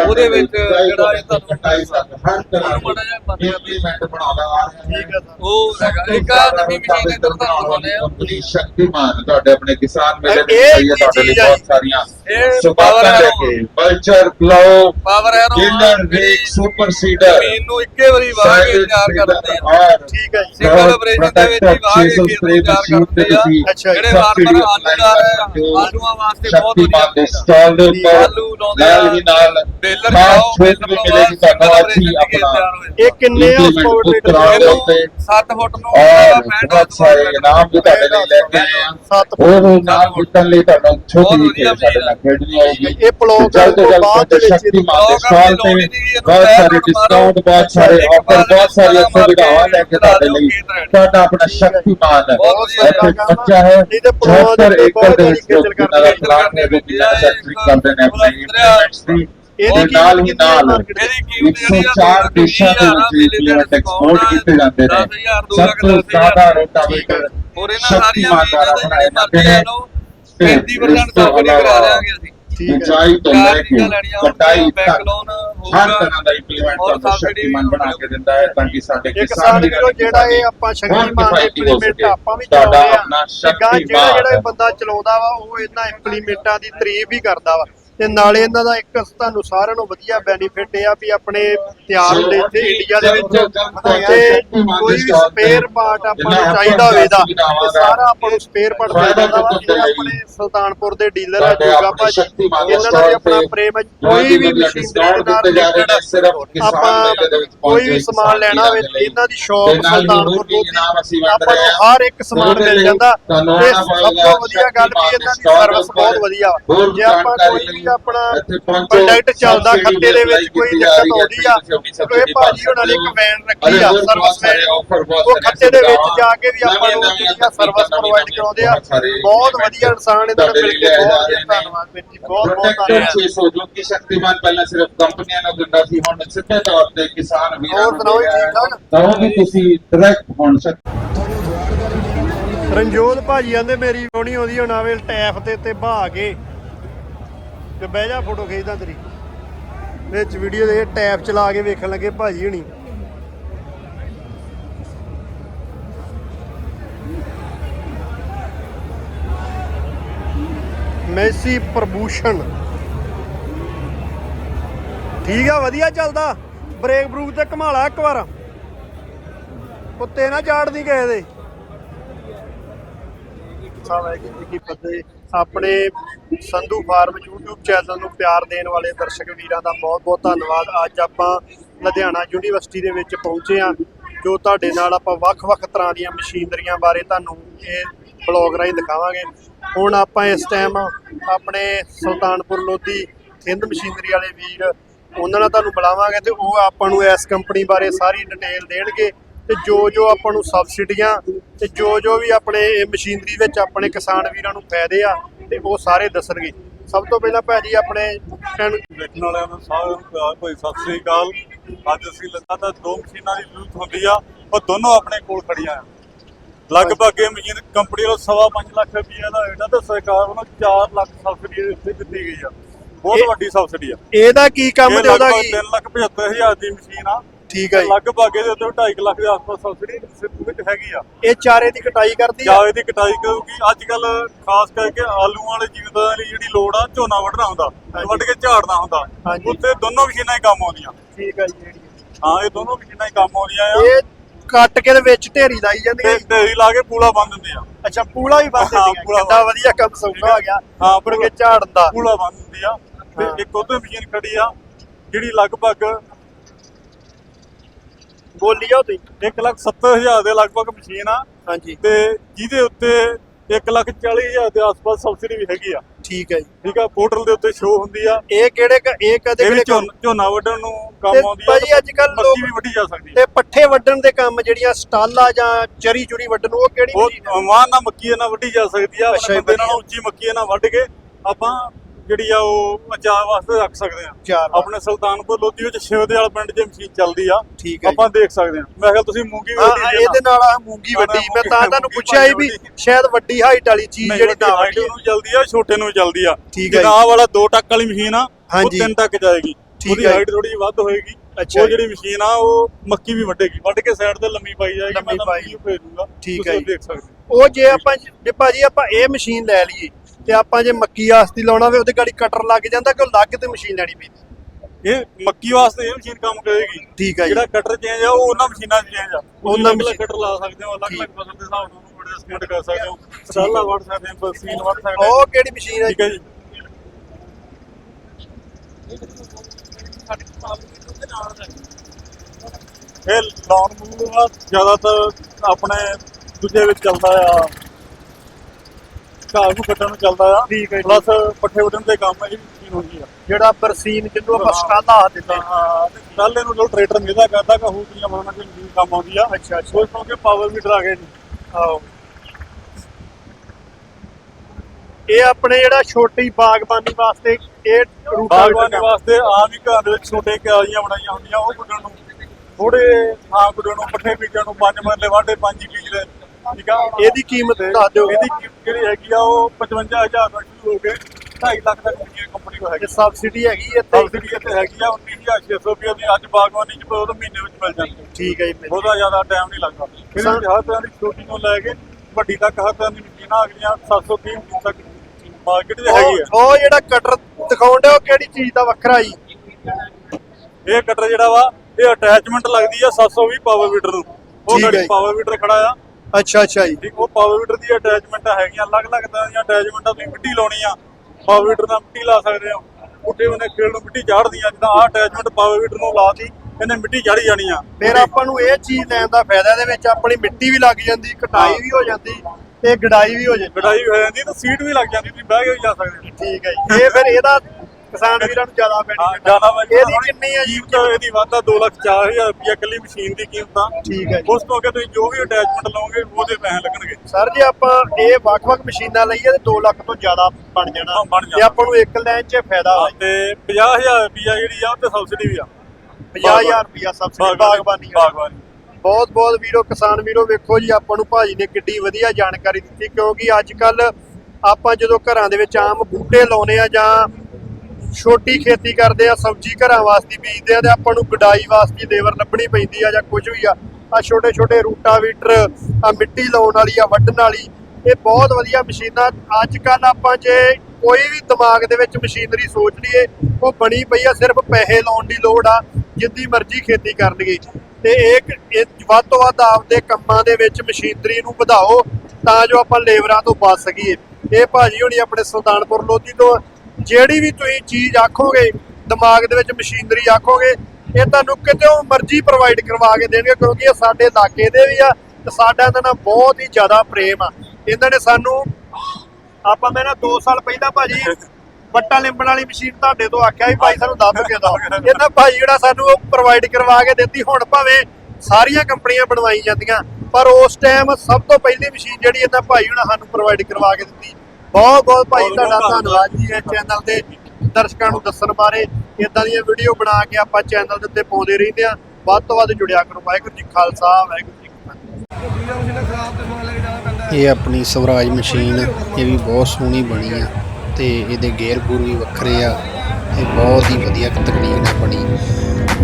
ਉਹਦੇ ਵਿੱਚ ਜਿਹੜਾ ਇਹ ਤੁਹਾਨੂੰ
ਹਰ ਤਰ੍ਹਾਂ
ਉਹਨੂੰ ਮਾੜਾ ਜਿਹਾ ਬੰਦ।
ਇੰਪਲੀਮੈਂਟ ਬਣਾਉਂਦਾ ਆ ਰਿਹਾ ਹੈ
ਠੀਕ ਆ ਸਰ।
ਉਹ ਹੈਗਾ। ਇੱਕ ਆ ਨਵੀਂ ਮਸ਼ੀਨ ਇੱਧਰ ਤੁਹਾਨੂੰ ਦਿਖਾਉਂਦੇ ਆ।
ਕੰਪਨੀ ਸ਼ਕਤੀਮਾਨ ਤੁਹਾਡੇ ਆਪਣੇ ਕਿਸਾਨ ਮੇਲੇ ਦੇ ਹੈ ਤੁਹਾਡੇ ਲਈ ਬਹੁਤ। ਸਾਰੀਆਂ ਲੈ
arrow।
ਕੇ। Mulcher plough
power harrow
killer rake super seeder
ਜ਼ਮੀਨ ਨੂੰ ਇੱਕੇ ਵਾਰੀ ਵਾਹ ਕੇ ਤਿਆਰ ਕਰਦੇ ਆ।
ਠੀਕ ਹੈ ਜੀ।
ਸਿੰਗਲ ਆਪਰੇਸ਼ਨ ਦੇ ਵਿੱਚ ਹੀ ਵਾਹ ਕੇ ਤਿਆਰ ਕਰਦੇ ਆ। ਜਿਹੜੇ ਵਾਰਮਰ ਆਲੂ ਲਾ ਰਹੇ ਆ ਆਲੂਆਂ ਵਾਸਤੇ ਬਹੁਤ
ਦੇ
ਵਧੀਆ।
ਸਟਾਲ ਦੇ ਉੱਪਰ
ਆਲੂ ਲਾਉਂਦੇ
ਨਾਲ
ਆ।
ਹੀ ਨਾਲ
ਬੇਲਰ
ਖਾਸ
ਲਾਓ, ਬੇਲਰ
ਵੀ ਮਿਲੇਗੀ ਤੁਹਾਨੂੰ ਅੱਛੀ
ਦੇ
ਆਪਣਾ।
ਇਹ ਕਿੰਨੇ ਆ ਸਪੋਰਟ
ਆਓ।
ਇਹਨੂੰ
ਉੱਤੇ?
7 ਫੁੱਟ ਨੂੰ
ਔਰ ਬਹੁਤ ਸਾਰੇ ਇਨਾਮ ਵੀ ਤੁਹਾਡੇ ਲਈ ਲੈ ਕੇ ਆਏ ਆ।
ਸੱਤ
ਉਹ ਨਾਮ ਜਿੱਤਣ ਲਈ ਤੁਹਾਨੂੰ ਛੋਟੀ ਜਿਹੀ ਸਾਡੇ ਨਾਲ ਖੇਡਣੀ ਹੋਊਗੀ
ਇਹ
ਜਲਦ ਤੋਂ
ਬਾਅਦ ਦੇ
ਤੁਹਾਡੇ
ਵਿੱਚ
ਸ਼ਕਤੀਮਾਨ ਦੇ ਸਟਾਲ ਤੇ ਬਹੁਤ ਸਾਰੇ। ਡਿਸਕਾਊਂਟ ਬਹੁਤ ਸਾਰੇ ਆਫਰ ਬਹੁਤ ਸਾਰੀਆਂ ਸੁਵਿਧਾਵਾਂ ਲੈ ਕੇ ਤੁਹਾਡੇ ਲਈ। ਤੁਹਾਡਾ ਆਪਣਾ ਸ਼ਕਤੀਮਾਨ। ਬੱਚਾ ਹੈ
ਨਹੀਂ ਤੇ ਪਲੋਆਂ ਦੇ
74 ਏਕੜ ਦੇ ਵਿੱਚ ਇਹਨਾਂ ਦਾ
ਨੇ।
ਪਲਾਨ ਹੈ ਜੋ ਕਿ ਮੈਨੂਫੈਕਚਰਿੰਗ ਕਰਦੇ ਨੇ ਆਪਣੀ। ਇੰਪਲੀਮੈਂਟਸ ਦੀ
ਇਹਦੀ
ਨਾਲ ਹੀ ਨਾਲ
ਕਿੰਨੀ ਹੈ
ਇਹਦੀ ਕੀਮਤ ਜਿਹੜੀ ਆ
104 ਦੇਸ਼ਾਂ ਦੇ ਵਿੱਚ ਇੰਪਲੀਮੈਂਟ ਐਕਸਪੋਰਟ ਕੀਤੇ ਜਾਂਦੇ ਨੇ।
10000 2
ਸਭ ਤੋਂ
10000
ਜ਼ਿਆਦਾ ਰੋਟਾਵੇਟਰ
ਹੋਰ ਇਹਨਾਂ ਸਾਰੀਆਂ
ਸ਼ਕਤੀਮਾਨ ਦਾ
ਜਿਹੜੇ
ਨੇ
ਮਰਜ਼ੀ ਲੈ ਲਓ। 35% ਸਬਸਿਡੀ ਕਰਾ ਦੇਵਾਂਗੇ ਅਸੀਂ।
ਠੀਕ ਹੈ।
ਉਚਾਈ ਤੋਂ ਲੈ ਕੇ
ਚੀਜ਼ਾਂ
ਕਟਾਈ ਤੱਕ ਹਰ ਤਰ੍ਹਾਂ ਦਾ ਇੰਪਲੀਮੈਂਟ
ਔਰ subsidy
ਸ਼ਕਤੀਮਾਨ ਬਣਾ ਕੇ ਦਿੰਦਾ ਹੈ ਤਾਂ ਕਿ ਸਾਡੇ ਕਿਸਾਨ ਵੀ
ਵੀਰੋ ਜਿਹੜਾ ਇਹ ਆਪਾਂ ਸ਼ਕਤੀਮਾਨ ਇੰਪਲੀਮੈਂਟ। ਆਪਾਂ ਵੀ
ਤੁਹਾਡਾ ਆਪਣਾ
ਗਾਂਹ ਜਿਹੜਾ ਜਿਹੜਾ
ਸ਼ਕਤੀਮਾਨ
ਇਹ ਬੰਦਾ ਚਲਾਉਂਦਾ ਵਾ ਉਹ ਇਹਨਾਂ ਇੰਪਲੀਮੈਂਟਾਂ ਦੀ ਤਾਰੀਫ ਹੀ ਕਰਦਾ ਵਾ। ਤੇ ਨਾਲੇ ਇਹਨਾਂ ਦਾ ਇੱਕ ਤੁਹਾਨੂੰ ਸਾਰਿਆਂ ਨੂੰ ਵਧੀਆ ਬੈਨੀਫਿਟ ਇਹ ਆ ਵੀ ਆਪਣੇ ਤਿਆਰ ਹੁੰਦੇ ਇੱਥੇ ਇੰਡੀਆ ਦੇ ਵਿੱਚ ਤੇ ਕੋਈ ਵੀ ਸਪੇਅਰ ਪਾਰਟ ਆਪਾਂ ਨੂੰ ਚਾਹੀਦਾ ਹੋਵੇ ਦਾ ਸਾਰਾ। ਆਪਾਂ ਨੂੰ ਸਪੇਅਰ ਪਾਰਟ ਮਿਲ ਜਾਂਦਾ ਵਾ ਇਹ ਆਪਣੇ ਸੁਲਤਾਨਪੁਰ ਦੇ ਡੀਲਰ ਆ ਜੋਗਾ ਭਾਜੀ? ਇਹਨਾਂ ਦਾ ਆਪਣਾ ਪ੍ਰੇਮ ਹੈ। ਕੋਈ ਵੀ ਮਸ਼ੀਨ ਦੇ ਨਾਲ ਰਿਲੇਟਡ ਆਪਾਂ ਕੋਈ ਵੀ ਸਮਾਨ ਲੈਣਾ ਹੋਵੇ ਇਹਨਾਂ ਦੀ ਸ਼ੌਪ ਸੁਲਤਾਨਪੁਰ ਤੋਂ ਆਪਾਂ ਨੂੰ ਹਰ ਇੱਕ ਸਮਾਨ ਮਿਲ ਜਾਂਦਾ। ਤੇ ਸਭ ਤੋਂ ਵਧੀਆ ਗੱਲ ਵੀ ਇਹਨਾਂ ਦੀ ਸਰਵਿਸ ਬਹੁਤ ਵਧੀਆ। ਜੇ ਆਪਾਂ ਕੋਈ ਵੀ ਆਪਣਾ ਪ੍ਰੋਡਕਟ ਚੱਲਦਾ ਖੱਤੇ ਦੇ ਵਿੱਚ ਕੋਈ ਦਿੱਕਤ ਆਉਂਦੀ ਆ ਤੇ ਇਹ ਭਾਜੀ ਉਹਨਾਂ ਨੇ ਇੱਕ ਵੈਨ ਰੱਖੀ ਆ ਸਰਵਿਸ ਵੈਨ ਉਹ ਖੱਤੇ ਦੇ ਵਿੱਚ ਜਾ ਕੇ ਵੀ ਆਪਾਂ ਨੂੰ ਜਿਹੜੀ ਆ ਸਰਵਿਸ ਪ੍ਰੋਵਾਈਡ ਕਰਾਉਂਦੇ ਆ। ਬਹੁਤ ਵਧੀਆ ਇਨਸਾਨ ਇਹਨਾਂ ਨੂੰ ਮਿਲ ਕੇ ਬਹੁਤ ਧੰਨਵਾਦ ਵੀਰ ਜੀ ਬਹੁਤ ਬਹੁਤ ਧੰਨਵਾਦ।
600 ਜੋ ਕਿ ਸ਼ਕਤੀਮਾਨ ਪਹਿਲਾਂ ਸਿਰਫ ਕੰਪਨੀਆਂ ਨੂੰ ਦਿੰਦਾ ਸੀ ਹੁਣ ਸਿੱਧੇ ਤੌਰ ਤੇ ਕਿਸਾਨ ਵੀਰਾਂ ਨੂੰ। ਤਾਂ ਉਹ ਵੀ ਤੁਸੀਂ ਡਾਇਰੈਕਟ ਹੁਣ ਸ਼ਕ-
ਰਣਜੋਤ ਭਾਜੀ ਆਂਦੇ ਮੇਰੀ ਹੋਣੀ ਆਉਂਦੀ ਹੁਣ ਆਵੇ ਟੈਪ ਤੇ ਤੇ ਬਹਾ ਕੇ। ਤੇ ਬਹਿ ਜਾ ਫੋਟੋ ਖਿੱਚਦਾ ਤੇਰੀ। ਵਿੱਚ ਵੀਡੀਓ ਦੇ ਟੈਪ ਚਲਾ ਕੇ ਵੇਖਣ ਲੱਗੇ ਭਾਜੀ ਹਣੀ। ਮੈਸੀ ਪ੍ਰਭੂਸ਼ਣ। ਠੀਕ ਆ, ਵਧੀਆ ਚੱਲਦਾ। ਬ੍ਰੇਕ ਬਰੂਕ ਤੇ ਘਮਾਲਾ ਇੱਕ ਵਾਰ। ਕੁੱਤੇ ਨਾ ਝਾੜਦੀ ਕਿਸੇ ਦੇ। ਵਾਹਿਗੁਰੂ ਜੀ ਕੀ ਫਤਿਹ ਆਪਣੇ ਸੰਧੂ ਫਾਰਮ YouTube ਚੈਨਲ ਨੂੰ ਪਿਆਰ ਦੇਣ ਵਾਲੇ ਦਰਸ਼ਕ ਵੀਰਾਂ ਦਾ ਬਹੁਤ-ਬਹੁਤ ਧੰਨਵਾਦ। ਅੱਜ ਆਪਾਂ ਲੁਧਿਆਣਾ ਯੂਨੀਵਰਸਿਟੀ ਦੇ ਵਿੱਚ ਪਹੁੰਚੇ ਹਾਂ, ਜੋ ਤੁਹਾਡੇ ਨਾਲ ਆਪਾਂ ਵੱਖ-ਵੱਖ ਤਰ੍ਹਾਂ ਦੀਆਂ ਮਸ਼ੀਨਰੀਆਂ ਬਾਰੇ ਤੁਹਾਨੂੰ ਇਹ ਬਲੌਗ ਰਾਹੀਂ ਦਿਖਾਵਾਂਗੇ। ਹੁਣ ਆਪਾਂ ਇਸ ਟਾਈਮ ਆਪਣੇ ਸੁਲਤਾਨਪੁਰ ਲੋਧੀ ਸਿੰਧ ਮਸ਼ੀਨਰੀ ਵਾਲੇ ਵੀਰ, ਉਹਨਾਂ ਨਾਲ ਤੁਹਾਨੂੰ ਬੁਲਾਵਾਂਗੇ ਤੇ ਉਹ ਆਪਾਂ ਨੂੰ ਇਸ ਕੰਪਨੀ ਬਾਰੇ ਸਾਰੀ ਡਿਟੇਲ ਦੇਣਗੇ। ਤੇ ਜੋ ਜੋ ਆਪਾਂ ਨੂੰ ਸਬਸਿਡੀਆਂ ਤੇ ਜੋ ਜੋ ਵੀ ਆਪਣੇ ਮਸ਼ੀਨਰੀ ਵਿੱਚ ਆਪਣੇ ਕਿਸਾਨ ਵੀਰਾਂ ਨੂੰ ਫਾਇਦੇ ਆ ਤੇ ਉਹ ਸਾਰੇ ਦੱਸਣਗੇ। ਸਭ ਤੋਂ ਪਹਿਲਾਂ ਭਾਜੀ ਆਪਣੇ
ਵੇਖਣ ਵਾਲਿਆਂ ਨੂੰ ਸਾਰਿਆਂ ਨੂੰ ਪਿਆਰ ਭਰੀ ਸਤਿ ਸ੍ਰੀ ਅਕਾਲ। ਅੱਜ ਅਸੀਂ ਲਗਾਤਾਰ ਦੋ ਮਸ਼ੀਨਾਂ ਦੀ ਜ਼ਰੂਰਤ ਹੁੰਦੀ ਆ ਉਹ ਦੋਨੋਂ ਆਪਣੇ ਕੋਲ ਖੜੀਆਂ ਆ। ਲਗਭਗ ਇਹ ਮਸ਼ੀਨ ਕੰਪਨੀ ਵੱਲੋਂ ਸਵਾ ਪੰਜ ਲੱਖ ਰੁਪਏ ਦਾ ਰੇਟ ਆ ਤੇ ਸਰਕਾਰ ਵੱਲੋਂ 4 ਲੱਖ ਸਬਸਿਡੀ ਇੱਥੇ ਦਿੱਤੀ ਗਈ ਆ। ਬਹੁਤ ਵੱਡੀ ਸਬਸਿਡੀ ਆ।
ਇਹਦਾ ਕੀ ਕੰਮ ਤੇ ਉਹਦਾ ਕੀ?
3 ਲੱਖ 75 ਹਜ਼ਾਰ ਦੀ ਮਸ਼ੀਨ ਆ।
ਠੀਕ ਹੈ ਜੀ।
ਲਗਭਗ ਇਹਦੇ ਉੱਤੇ 2.5 ਲੱਖ ਦੇ ਆਸ-ਪਾਸ ਸਬਸਿਡੀ ਸਿੱਧੂ ਵਿੱਚ ਹੈਗੀ ਆ।
ਇਹ ਚਾਰੇ ਦੀ ਕਟਾਈ ਕਰਦੀ ਆ?
ਚਾਵੇ ਦੀ ਕਟਾਈ ਕਰੂਗੀ। ਅੱਜ ਕੱਲ ਖਾਸ ਕਰਕੇ ਆਲੂ ਵਾਲੇ ਜ਼ਿਮੀਂਦਾਰਾਂ ਲਈ ਜਿਹੜੀ ਲੋੜ ਆ ਝੋਨਾ ਵੱਢਣਾ ਹੁੰਦਾ। ਵੱਢ ਕੇ ਝਾੜਨਾ ਹੁੰਦਾ। ਉੱਥੇ ਦੋਨੋਂ ਮਸ਼ੀਨਾਂ ਹੀ ਕੰਮ ਆਉਂਦੀਆਂ।
ਠੀਕ ਹੈ ਜੀ
ਹਾਂ ਇਹ ਦੋਨੋਂ ਮਸ਼ੀਨਾਂ ਹੀ ਕੰਮ ਆਉਂਦੀਆਂ ਆ।
ਇਹ ਕੱਟ ਕੇ ਦੇ ਵਿੱਚ ਢੇਰੀ ਲਾਈ ਜਾਂਦੀ ਹੈ
ਢੇਰੀ ਲਾ ਕੇ ਪੂਲਾ ਬੰਨ ਦਿੰਦੇ ਆ।
ਅੱਛਾ ਪੂਲਾ ਵੀ
ਹਾਂ,
ਦਿੰਦੀ
ਪੂਲਾ
ਕਿੰਨਾ ਵਧੀਆ ਕੰਮ ਸੌਖਾ ਹੋ ਗਿਆ।
ਹਾਂ,
ਉੱਪਰ ਕੇ ਝਾੜਨ ਦਾ।
ਪੂਲਾ ਬੰਨ ਦਿੰਦੀ ਆ। ਤੇ ਇੱਕ ਉਹਦੇ ਮਸ਼ੀਨ ਖੜੀ ਆ ਜਿਹੜੀ ਲਗਭਗ
ਬੋਲੀ ਜਾਓ ਤੁਸੀਂ
170000 ਦੇ ਲਗਭਗ ਮਸ਼ੀਨ ਆ।
ਹਾਂਜੀ।
ਤੇ ਜਿਹਦੇ ਉੱਤੇ 140000 ਦੇ ਆਸ-ਪਾਸ ਸਬਸਿਡੀ ਵੀ ਹੈਗੀ ਆ।
ਠੀਕ ਹੈ ਜੀ।
ਠੀਕ ਆ ਪੋਰਟਲ ਦੇ ਉੱਤੇ ਸ਼ੋ ਹੁੰਦੀ ਆ।
ਇਹ ਕਿਹੜੇ ਕ- ਇਹ ਕਦੇ
ਇਹ ਵੀ
ਕਿਹੜੇ
ਝੋਨਾ ਝੋਨਾ ਵੱਢਣ ਨੂੰ
ਤੇ
ਕੰਮ ਆਉਂਦੀ ਆ
ਭਾਜੀ ਅੱਜ-ਕੱਲ੍ਹ
ਮੱਕੀ
ਲੋਕ-
ਵੀ ਵੱਢੀ ਜਾ ਸਕਦੀ ਆ।
ਤੇ ਪੱਠੇ ਵੱਢਣ ਦੇ ਕੰਮ ਜਿਹੜੀਆਂ ਸਟਾਲਾ ਜਾਂ ਚਰੀ ਚੁਰੀ ਵੱਢਣ ਉਹ ਕਿਹੜੀ
ਉਹ
ਮਸ਼ੀਨ ਹੈ?
ਮਾਨ ਨਾਲ ਮੱਕੀ ਨਾਲ ਵੱਢੀ ਜਾ ਸਕਦੀ ਆ।
ਅੱਛਾ
ਆਪਣੇ
ਜੀ,
ਬੰਦੇ ਨਾਲੋਂ
ਵਧੀਆ।
ਉੱਚੀ ਮੱਕੀ ਨਾਲ ਵੱਢ ਕੇ ਆਪਾਂ ਜਿਹੜੀ ਆ ਉਹ ਅਚਾਰ ਵਾਸਤੇ ਰੱਖ ਸਕਦੇ ਆ
ਚਾਰ
ਆਪਣੇ ਸੁਲਤਾਨਪੁਰ ਲੋਧੀ ਵਿੱਚ ਸ਼ਿਵਦੇਵਾਲ ਪਿੰਡ 'ਚ ਮਸ਼ੀਨ ਚੱਲਦੀ ਆ
ਠੀਕ ਹੈ ਜੀ।
ਆਪਾਂ ਦੇਖ ਸਕਦੇ ਆ ਮੈਂ ਕਿਹਾ ਤੁਸੀਂ ਮੂੰਗੀ
ਹਾਂ ਹਾਂ,
ਦੀ
ਇਹਦੇ ਨਾਲ ਆ ਮੂੰਗੀ
ਹਾਂ,
ਵੱਡੀ ਮੈਂ ਤਾਂ ਤੁਹਾਨੂੰ ਪੁੱਛਿਆ ਸੀ ਵੀ। ਸ਼ਾਇਦ ਵੱਡੀ ਹਾਈਟ ਵਾਲੀ ਚੀਜ਼ ਜਿਹੜੀ ਨਾ ਵੱਡੀ
ਨੂੰ ਚੱਲਦੀ ਆ ਛੋਟੇ ਨੂੰ ਚੱਲਦੀ ਆ
ਠੀਕ ਹੈ
ਆਹ ਵਾਲਾ 2 ਟੱਕ ਵਾਲੀ ਮਸ਼ੀਨ ਆ ਉਹ
ਹਾਂਜੀ।
3 ਟੱਕ ਜਾਏਗੀ
ਠੀਕ
ਉਹਦੀ
ਹੈ।
ਹਾਈਟ ਥੋੜੀ ਜਿਹੀ ਵੱਧ ਹੋਏਗੀ
ਅੱਛਾ
ਉਹ
ਜੀ।
ਜਿਹੜੀ ਮਸ਼ੀਨ ਆ ਉਹ ਮੱਕੀ ਵੀ ਵੱਢੇਗੀ ਵੱਢ ਕੇ ਸਾਈਡ ਤੇ ਲੰਮੀ ਪਾਈ ਜਾਏਗੀ
ਲੰਮੀ
ਮੈਂ
ਪਾਈ।
ਤੁਹਾਨੂੰ ਭੇਜ ਦੂੰਗਾ
ਠੀਕ
ਤੁਸੀਂ
ਹੈ ਜੀ।
ਦੇਖ ਸਕਦੇ ਹੋ।
ਉਹ ਜੇ ਆਪਾਂ ਜੇ ਭਾਜੀ ਆਪਾਂ ਇਹ ਮਸ਼ੀਨ ਲੈ ਲਈਏ ਤੇ ਆਪਾਂ ਜੇ ਮੱਕੀ ਆਸਤੀ ਲਾਉਣਾ ਹੋਵੇ ਉਹਦੇ ਗਾੜੀ ਕਟਰ ਲੱਗ ਜਾਂਦਾ ਕਿ ਉਹ ਲੱਗ ਤੇ ਮਸ਼ੀਨ ਲੈਣੀ ਪੈਂਦੀ।
ਇਹ ਮੱਕੀ ਵਾਸਤੇ ਇਹ ਮਸ਼ੀਨ ਕੰਮ ਕਰੇਗੀ।
ਠੀਕ ਹੈ ਜੀ।
ਜਿਹੜਾ ਕਟਰ ਚੇਂਜ ਆ ਉਹ ਉਹਨਾਂ ਮਸ਼ੀਨਾਂ 'ਚ ਚੇਂਜ ਆ।
ਉਹਨਾਂ ਮਸ਼ੀਨ-
ਕਟਰ ਲਾ ਸਕਦੇ ਹੋ ਅਲੱਗ-ਅਲੱਗ। ਫਸਲ ਦੇ ਹਿਸਾਬ ਨਾਲ ਉਹਨੂੰ ਐਡਜਸਟਮੈਂਟ ਕਰ ਸਕਦੇ ਹੋ। ਸਟਾਲਾ ਵੜ ਸਕਦੇ ਹੋ ਬਸੀਨ ਵੜ ਸਕਦੇ ਹੋ।
ਉਹ ਕਿਹੜੀ ਮਸ਼ੀਨ ਹੈ
ਠੀਕ ਹੈ ਜੀ। ਇਹ ਲੌਂਗ ਮੂਵ ਆ ਜ਼ਿਆਦਾਤਰ ਆਪਣੇ ਦੂਜੇ ਵਿੱਚ ਚੱਲਦਾ ਆ। ਘਾਹ ਨੂੰ ਕੱਟਣ ਨੂੰ ਚੱਲਦਾ ਆ।
ਠੀਕ ਹੈ ਜੀ।
ਪਲੱਸ ਪੱਠੇ ਵੱਢਣ ਦੇ ਕੰਮ ਇਹ ਮਸ਼ੀਨ ਹੁੰਦੀ ਆ।
ਜਿਹੜਾ ਬਰਸੀਨ ਜਿਹਨੂੰ ਆਪਾਂ ਸਟਾਲਾ ਆ ਦਿੰਦੇ ਹਾਂ।
ਹਾਂ ਕੱਲ ਇਹਨੂੰ ਜੋ ਟਰੈਕਟਰ ਮਿਲਦਾ ਕਰਦਾ ਕਿ ਹੂਟੀਆਂ ਬਣਾਉਣਾ ਕਿ ਮਸ਼ੀਨ ਕੰਮ ਆਉਂਦੀ ਆ।
ਅੱਛਾ ਅੱਛਾ।
ਤੋਂ ਕਿ ਪਾਵਰ ਮੀਟਰ ਆ ਗਏ ਜੀ।
ਆਓ। ਇਹ ਆਪਣੇ ਜਿਹੜਾ ਛੋਟੀ ਬਾਗਬਾਨੀ ਵਾਸਤੇ ਇਹ ਰੂਟਾ
ਬਾਗਬਾਨੀ ਵਾਸਤੇ ਆਮ ਹੀ ਘਰ ਦੇ ਵਿੱਚ ਛੋਟੇ ਕਿਆਰੀਆਂ ਬਣਾਈਆਂ ਹੁੰਦੀਆਂ ਉਹ ਗੁੱਡਣ ਨੂੰ। ਥੋੜੇ ਥਾਂ ਗੁੱਡਣ ਨੂੰ ਪੱਠੇ ਬੀਜਣ ਨੂੰ ਪੰਜ ਮਰਲੇ ਵਾਢੇ ਪੰਜ ਹੀ ਲੈ ਠੀਕ ਆ?
ਇਹਦੀ ਕੀਮਤ ਦੱਸ ਦਿਓ।
ਇਹਦੀ ਕੀਮਤ ਜਿਹੜੀ ਹੈਗੀ ਆ ਉਹ 55000 ਤੋਂ ਸ਼ੁਰੂ ਹੋ ਕੇ 2.5 ਲੱਖ ਤੱਕ ਦੀ ਕੰਪਨੀ ਕੋ ਹੈਗੀ।
ਸਬਸਿਡੀ ਹੈਗੀ ਤੇ
ਸਬਸਿਡੀ ਇੱਥੇ ਹੈਗੀ ਆ 19600 ਰੁਪਏ ਦੀ ਅੱਜ ਬਾਗਬਾਨੀ ਚ ਮਹੀਨੇ ਵਿੱਚ ਮਿਲ ਜਾਂਦੀ
ਠੀਕ ਹੈ ਜੀ
ਬਹੁਤਾ ਜ਼ਿਆਦਾ ਟਾਈਮ ਨਹੀਂ ਲੱਗਦਾ। ਹਰ ਤਰ੍ਹਾਂ ਦੀ ਛੋਟੀ ਤੋਂ ਲੈ ਕੇ ਵੱਡੀ ਤੱਕ ਹਰ ਤਰ੍ਹਾਂ ਦੀ ਮਸ਼ੀਨਾਂ ਆ ਗਈਆਂ 730 ਤੱਕ ਮਾਰਕੀਟ 'ਚ ਹੈਗੀ ਆ।
ਉਹ ਜਿਹੜਾ ਕਟਰ ਦਿਖਾਉਣ ਉਹ ਕਿਹੜੀ ਚੀਜ਼ ਦਾ ਵੱਖਰਾ ਜੀ?
ਇਹ ਕਟਰ ਜਿਹੜਾ ਵਾ ਇਹ ਅਟੈਚਮੈਂਟ ਲੱਗਦੀ ਆ 720 ਪਾਵਰ ਮੀਟਰ ਨੂੰ। ਉਹ ਗਾੜੀ। ਪਾਵਰ ਮੀਟਰ ਖੜਾ ਆ।
ਅੱਛਾ ਅੱਛਾ ਜੀ।
ਠੀਕ ਉਹ ਪਾਵਰ ਮੀਟਰ ਦੀ ਅਟੈਚਮੈਂਟਾਂ ਹੈਗੀਆਂ ਅਲੱਗ-ਅਲੱਗ ਤਰ੍ਹਾਂ ਦੀਆਂ ਅਟੈਚਮੈਂਟਾਂ ਤੁਸੀਂ ਮਿੱਟੀ ਲਾਉਣੀ ਆ ਪਾਵਰ ਮੀਟਰ ਨਾਲ ਮਿੱਟੀ ਲਾ ਸਕਦੇ ਹੋ। ਪੁੱਠੇ ਉਹਨੇ ਖੇਲ ਨੂੰ ਮਿੱਟੀ ਚਾੜਦੀ ਆ ਜਿੱਦਾਂ ਆਹ ਅਟੈਚਮੈਂਟ ਪਾਵਰ ਮੀਟਰ ਨੂੰ ਲਾਤੀ ਇਹਨੇ ਮਿੱਟੀ ਚਾੜੀ ਜਾਣੀ ਆ।
ਫਿਰ ਆਪਾਂ ਨੂੰ ਇਹ ਚੀਜ਼ ਲੈਣ ਦਾ ਫਾਇਦਾ ਇਹਦੇ ਵਿੱਚ ਆਪਣੀ ਮਿੱਟੀ ਵੀ ਲੱਗ ਜਾਂਦੀ ਕਟਾਈ ਵੀ ਹੋ ਜਾਂਦੀ ਤੇ ਗਡਾਈ ਵੀ ਹੋ ਜਾਂਦੀ।
ਕਢਾਈ ਹੋ ਜਾਂਦੀ ਤਾਂ ਸੀਟ ਵੀ ਲੱਗ ਜਾਂਦੀ ਤੁਸੀਂ ਬਹਿ ਕੇ ਵੀ ਜਾ ਸਕਦੇ ਹੋ।
ਠੀਕ ਹੈ ਜੀ। ਇਹ ਫਿਰ ਇਹਦਾ ਕਿਸਾਨ ਵੀਰਾਂ ਨੂੰ ਜ਼ਿਆਦਾ ਬੈਨੀਫਿਟ
ਜਾਣਾ ਵਾ
ਇਹਦੀ ਕਿੰਨੀ ਹੈ ਜੀ?
ਇਹਦੀ ਵਾਧਾ 2 ਲੱਖ 4000 ਰੁਪਏ ਇਕੱਲੀ ਮਸ਼ੀਨ ਦੀ ਕੀਮਤ ਆ।
ਠੀਕ ਹੈ
ਉਸ ਤੋਂ ਅੱਗੇ ਤੁਸੀਂ ਜੋ ਵੀ ਅਟੈਚਮੈਂਟ ਲਓਗੇ ਉਹਦੇ ਪੈਸੇ ਲੱਗਣਗੇ।
ਸਰ ਜੇ ਆਪਾਂ ਇਹ ਵੱਖ-ਵੱਖ ਮਸ਼ੀਨਾਂ ਲਈਏ ਤੇ 2 ਲੱਖ ਤੋਂ ਜ਼ਿਆਦਾ ਬਣ ਜਾਣਾ। ਤੇ। ਆਪਾਂ ਨੂੰ ਇੱਕ ਲਾਈਨ 'ਚ ਫਾਇਦਾ
ਹਾਂ,
ਵਾ
ਤੇ 50000 ਰੁਪਿਆ ਜਿਹੜੀ ਆ ਉਹ ਤੇ ਸਬਸਿਡੀ ਵੀ ਆ।
50000 ਰੁਪਿਆ ਸਬਸਿਡੀ ਬਾਗਬਾਨੀ।
ਬਾਗਬਾਨੀ
ਬਹੁਤ ਬਹੁਤ ਵੀਰੋ ਕਿਸਾਨ ਵੀਰੋ ਵੇਖੋ ਜੀ ਆਪਾਂ ਨੂੰ ਭਾਜੀ ਨੇ ਕਿੱਡੀ ਵਧੀਆ ਜਾਣਕਾਰੀ ਦਿੱਤੀ। ਕਿਉਂਕਿ ਅੱਜ ਕੱਲ ਆਪਾਂ ਜਦੋਂ ਘਰਾਂ ਦੇ ਵਿੱਚ ਆਮ ਬੂਟੇ ਲਾਉਨੇ ਆ ਜਾਂ ਛੋਟੀ ਖੇਤੀ ਕਰਦੇ ਆ, ਸਬਜ਼ੀ ਘਰਾਂ ਵਾਸਤੇ ਬੀਜਦੇ ਆ ਤੇ ਆਪਾਂ ਨੂੰ ਗਡਾਈ ਵਾਸਤੇ ਲੇਬਰ ਲੱਭਣੀ ਪੈਂਦੀ ਆ ਜਾਂ ਕੁਝ ਵੀ ਆ। ਆ ਛੋਟੇ ਛੋਟੇ ਰੂਟਾਵੀਟਰ ਆ ਮਿੱਟੀ ਲਾਉਣ ਵਾਲੀ, ਆ ਵੱਢਣ ਵਾਲੀ, ਇਹ ਬਹੁਤ ਵਧੀਆ ਮਸ਼ੀਨਾਂ ਅੱਜ ਕੱਲ ਆਪਾਂ ਜੇ ਕੋਈ ਵੀ ਦਿਮਾਗ ਦੇ ਵਿੱਚ ਮਸ਼ੀਨਰੀ ਸੋਚ ਲਈਏ, ਉਹ ਬਣੀ ਪਈ ਆ, ਸਿਰਫ ਪੈਸੇ ਲਾਉਣ ਦੀ ਲੋੜ ਆ, ਜਿੰਦੀ ਮਰਜ਼ੀ ਖੇਤੀ ਕਰ ਲਈਏ। ਤੇ ਇਹ ਵੱਧ ਤੋਂ ਵੱਧ ਆਪਦੇ ਕੰਮਾਂ ਦੇ ਵਿੱਚ ਮਸ਼ੀਨਰੀ ਨੂੰ ਵਧਾਓ, ਤਾਂ ਜੋ ਆਪਾਂ ਲੇਬਰਾਂ ਤੋਂ ਬਚ ਸਕੀਏ। ਇਹ ਭਾਜੀ ਹੋਣੀ ਆਪਣੇ ਸੁਲਤਾਨਪੁਰ ਲੋਧੀ ਤੋਂ ਜਿਹੜੀ ਵੀ ਤੁਸੀਂ ਚੀਜ਼ ਆਖੋਗੇ, ਦਿਮਾਗ ਦੇ ਵਿੱਚ ਮਸ਼ੀਨਰੀ ਆਖੋਗੇ, ਇਹ ਤੁਹਾਨੂੰ ਕਿਤੇੋਂ ਮਰਜ਼ੀ ਪ੍ਰੋਵਾਈਡ ਕਰਵਾ ਕੇ ਦੇਣਗੇ, ਕਿਉਂਕਿ ਇਹ ਸਾਡੇ ਇਲਾਕੇ ਦੇ ਵੀ ਆ ਤੇ ਸਾਡਾ ਇਹਨਾਂ ਨਾਲ ਬਹੁਤ ਹੀ ਜ਼ਿਆਦਾ ਪ੍ਰੇਮ ਆ। ਇਹਨਾਂ ਨੇ ਸਾਨੂੰ, ਆਪਾਂ ਮੈਂ ਨਾ 2 ਸਾਲ ਪਹਿਲਾਂ ਭਾਜੀ ਵੱਟਾ ਲਿੰਬਣ ਵਾਲੀ ਮਸ਼ੀਨ ਤੁਹਾਡੇ ਤੋਂ ਆਖਿਆ ਵੀ ਭਾਈ ਸਾਨੂੰ ਦੱਸ ਕੇ ਦਿਓ। ਇਹਨਾਂ ਭਾਈ ਜਿਹੜਾ ਸਾਨੂੰ ਉਹ ਪ੍ਰੋਵਾਈਡ ਕਰਵਾ ਕੇ ਦਿੱਤੀ, ਹੁਣ ਭਾਵੇਂ ਸਾਰੀਆਂ ਕੰਪਨੀਆਂ ਬਣਵਾਈ ਜਾਂਦੀਆਂ, ਪਰ ਉਸ ਟਾਈਮ ਸਭ ਤੋਂ ਪਹਿਲੀ ਮਸ਼ੀਨ ਜਿਹੜੀ ਇਹਨਾਂ ਭਾਈ ਉਹਨਾਂ ਸਾਨੂੰ ਪ੍ਰੋਵਾਈਡ ਕਰਵਾ ਕੇ ਦਿੱਤੀ ਬਹੁਤ ਬਹੁਤ ਭਾਈ ਤੁਹਾਡਾ
ਧੰਨਵਾਦ।
ਜੀ ਇਹ ਚੈਨਲ ਦੇ ਦਰਸ਼ਕਾਂ ਨੂੰ ਦੱਸਣ ਬਾਰੇ। ਇਦਾਂ ਦੀਆਂ ਵੀਡੀਓ ਬਣਾ ਕੇ ਆਪਾਂ ਚੈਨਲ ਦੇ ਉੱਤੇ ਪਾਉਂਦੇ ਰਹਿੰਦੇ ਆ ਵੱਧ ਤੋਂ ਵੱਧ ਜੁੜਿਆ ਕਰੋ। ਵਾਹਿਗੁਰੂ ਜੀ ਕਾ ਖਾਲਸਾ ਵਾਹਿਗੁਰੂ ਜੀ ਕੀ
ਇਹ ਆਪਣੀ ਸਵਰਾਜ ਮਸ਼ੀਨ ਇਹ ਵੀ ਬਹੁਤ ਸੋਹਣੀ ਬਣੀ ਆ ਤੇ ਇਹਦੇ ਗੇਅਰ ਗੂਰ ਵੀ ਵੱਖਰੇ ਆ। ਇਹ ਬਹੁਤ ਹੀ ਵਧੀਆ ਤਕਨੀਕ ਨਾਲ ਬਣੀ।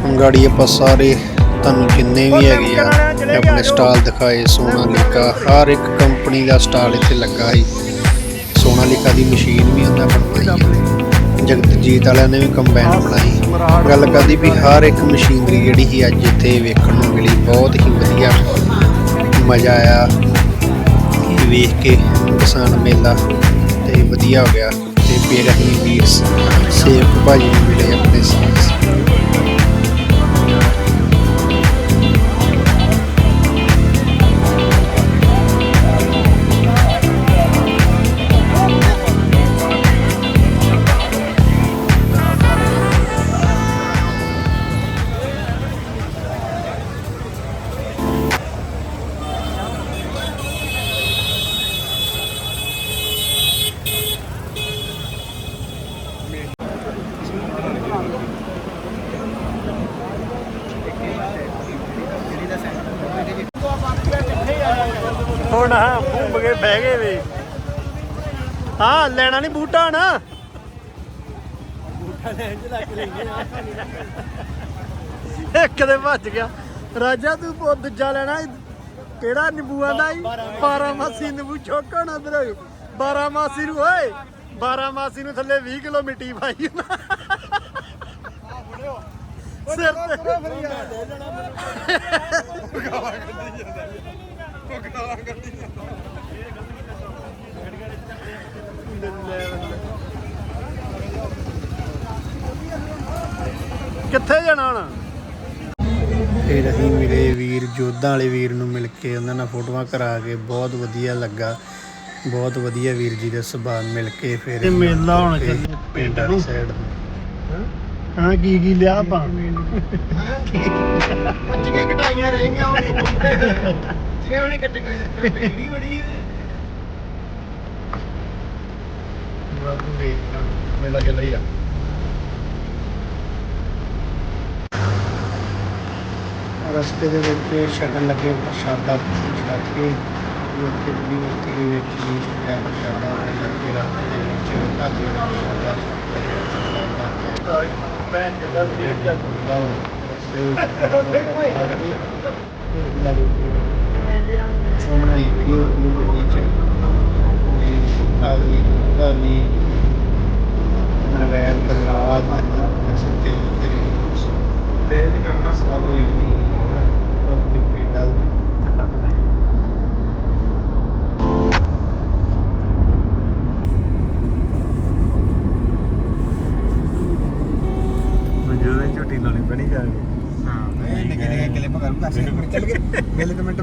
ਹੁਣ ਗਾੜੀ ਆਪਾਂ ਸਾਰੇ ਤੁਹਾਨੂੰ ਜਿੰਨੇ ਵੀ ਹੈਗੇ ਆ ਆਪਣੇ ਸਟਾਲ ਦਿਖਾਏ ਸੋਨਾਲੀਕਾ ਹਰ ਇੱਕ ਕੰਪਨੀ ਦਾ ਸਟਾਲ ਇੱਥੇ ਲੱਗਾ ਸੀ। ਸੋਨਾਲੀਕਾ ਦੀ ਮਸ਼ੀਨ ਵੀ ਉਹਨਾਂ ਬਣਵਾਈ ਜਗਤਜੀਤ ਵਾਲਿਆਂ ਨੇ ਵੀ ਕੰਬਾਈਨ ਬਣਾਈ ਗੱਲ ਕਰਦੀ ਵੀ ਹਰ ਇੱਕ ਮਸ਼ੀਨਰੀ ਜਿਹੜੀ ਸੀ ਅੱਜ ਇੱਥੇ ਵੇਖਣ ਨੂੰ ਮਿਲੀ ਬਹੁਤ ਹੀ ਵਧੀਆ ਮਜ਼ਾ ਆਇਆ। ਇਹ ਵੇਖ ਕੇ ਕਿਸਾਨ ਮੇਲਾ ਤੇ ਵਧੀਆ ਹੋ ਗਿਆ ਤੇ ਫਿਰ ਅਸੀਂ ਵੀਰ ਸ- ਸੇਵਕ ਭਾਜੀ ਨੂੰ ਮਿਲੇ ਆਪਣੇ ਸ-
ਹੁਣ ਭੁੰਬ ਕੇ ਬਹਿ ਗਏ ਵੇ। ਹਾਂ ਲੈਣਾ ਨਹੀਂ ਬੂਟਾ ਨਾ। ਬੂਟਾ ਲੈਣ ਚ ਲੱਗ ਇੱਕ ਦੇ ਭੱਜ ਗਿਆ। ਰਾਜਾ ਤੂੰ ਦੂਜਾ ਲੈਣਾ। ਕਿਹੜਾ ਨਿੰਬੂਆਂ ਦਾ ਹੀ 12 ਮਾਸੀ। ਨਿੰਬੂ ਚੋਕਣ ਅੰਦਰ 12 ਮਾਸੀ ਨੂੰ ਓਏ 12 ਮਾਸੀ ਨੂੰ ਥੱਲੇ 20 ਕਿਲੋ ਮਿੱਟੀ ਪਾਈ ਸਿਰ ਤੇ। ਕਿੱਥੇ ਜਾਣਾ ਹੁਣ?
ਫਿਰ ਅਸੀਂ ਮਿਲੇ ਵੀਰ ਜੋਧਾਂ ਵਾਲੇ ਵੀਰ ਨੂੰ ਮਿਲ ਕੇ ਉਹਨਾਂ ਨਾਲ ਫੋਟੋਆਂ ਕਰਾ ਕੇ ਬਹੁਤ ਵਧੀਆ ਲੱਗਾ। ਬਹੁਤ ਵਧੀਆ ਵੀਰ ਜੀ ਦਾ ਸੁਭਾਅ ਮਿਲ ਕੇ ਫਿਰ
ਇਹ ਮੇਲਾ ਹੁਣ
ਤੇ
ਚੱਲੇ
ਪਿੰਡ ਵਾਲੀ ਸਾਈਡ
ਹਾਂ ਕੀ ਕੀ ਲਿਆ ਆਪਾਂ?
ਮੇਲਾ ਚੱਲ ਰਹੀ ਆ ਰਸਤੇ ਦੇ ਵਿੱਚ ਛਕਣ ਲੱਗੇ ਪ੍ਰਸ਼ਾਦਾ ਛਕ ਕੇ ਉੱਥੇ ਯੂਨੀਵਰਸਿਟੀ ਦੇ ਵਿੱਚ ਵੀ ਛਕਿਆ ਪ੍ਰਸ਼ਾਦਾ ਤੇ ਲੱਗੇ ਰਸਤੇ ਦੇ ਵਿੱਚ ਧਾਗੇ ਦਾ ਪ੍ਰਸ਼ਾਦਾ
ਮੈਂ ਕਿਹਾ memiliki kewajiban mengikuti
dari mengenai pengenalan anak kesehatan diri Jadi karena selalu ini untuk final ਮੈਨੂੰ ਝੂਟੀ ਲਾਉਣੀ ਪੈਣੀ ਜਾ ਕੇ ਹਾਂ ਇਹ ਨਿੱਕੇ ਨਿੱਕੇ ਕਲਿੱਪ ਕਰੂੰਗਾ ਅਸੀਂ ਚੱਲ ਕੇ ਮਿਲ ਮਿੰਟ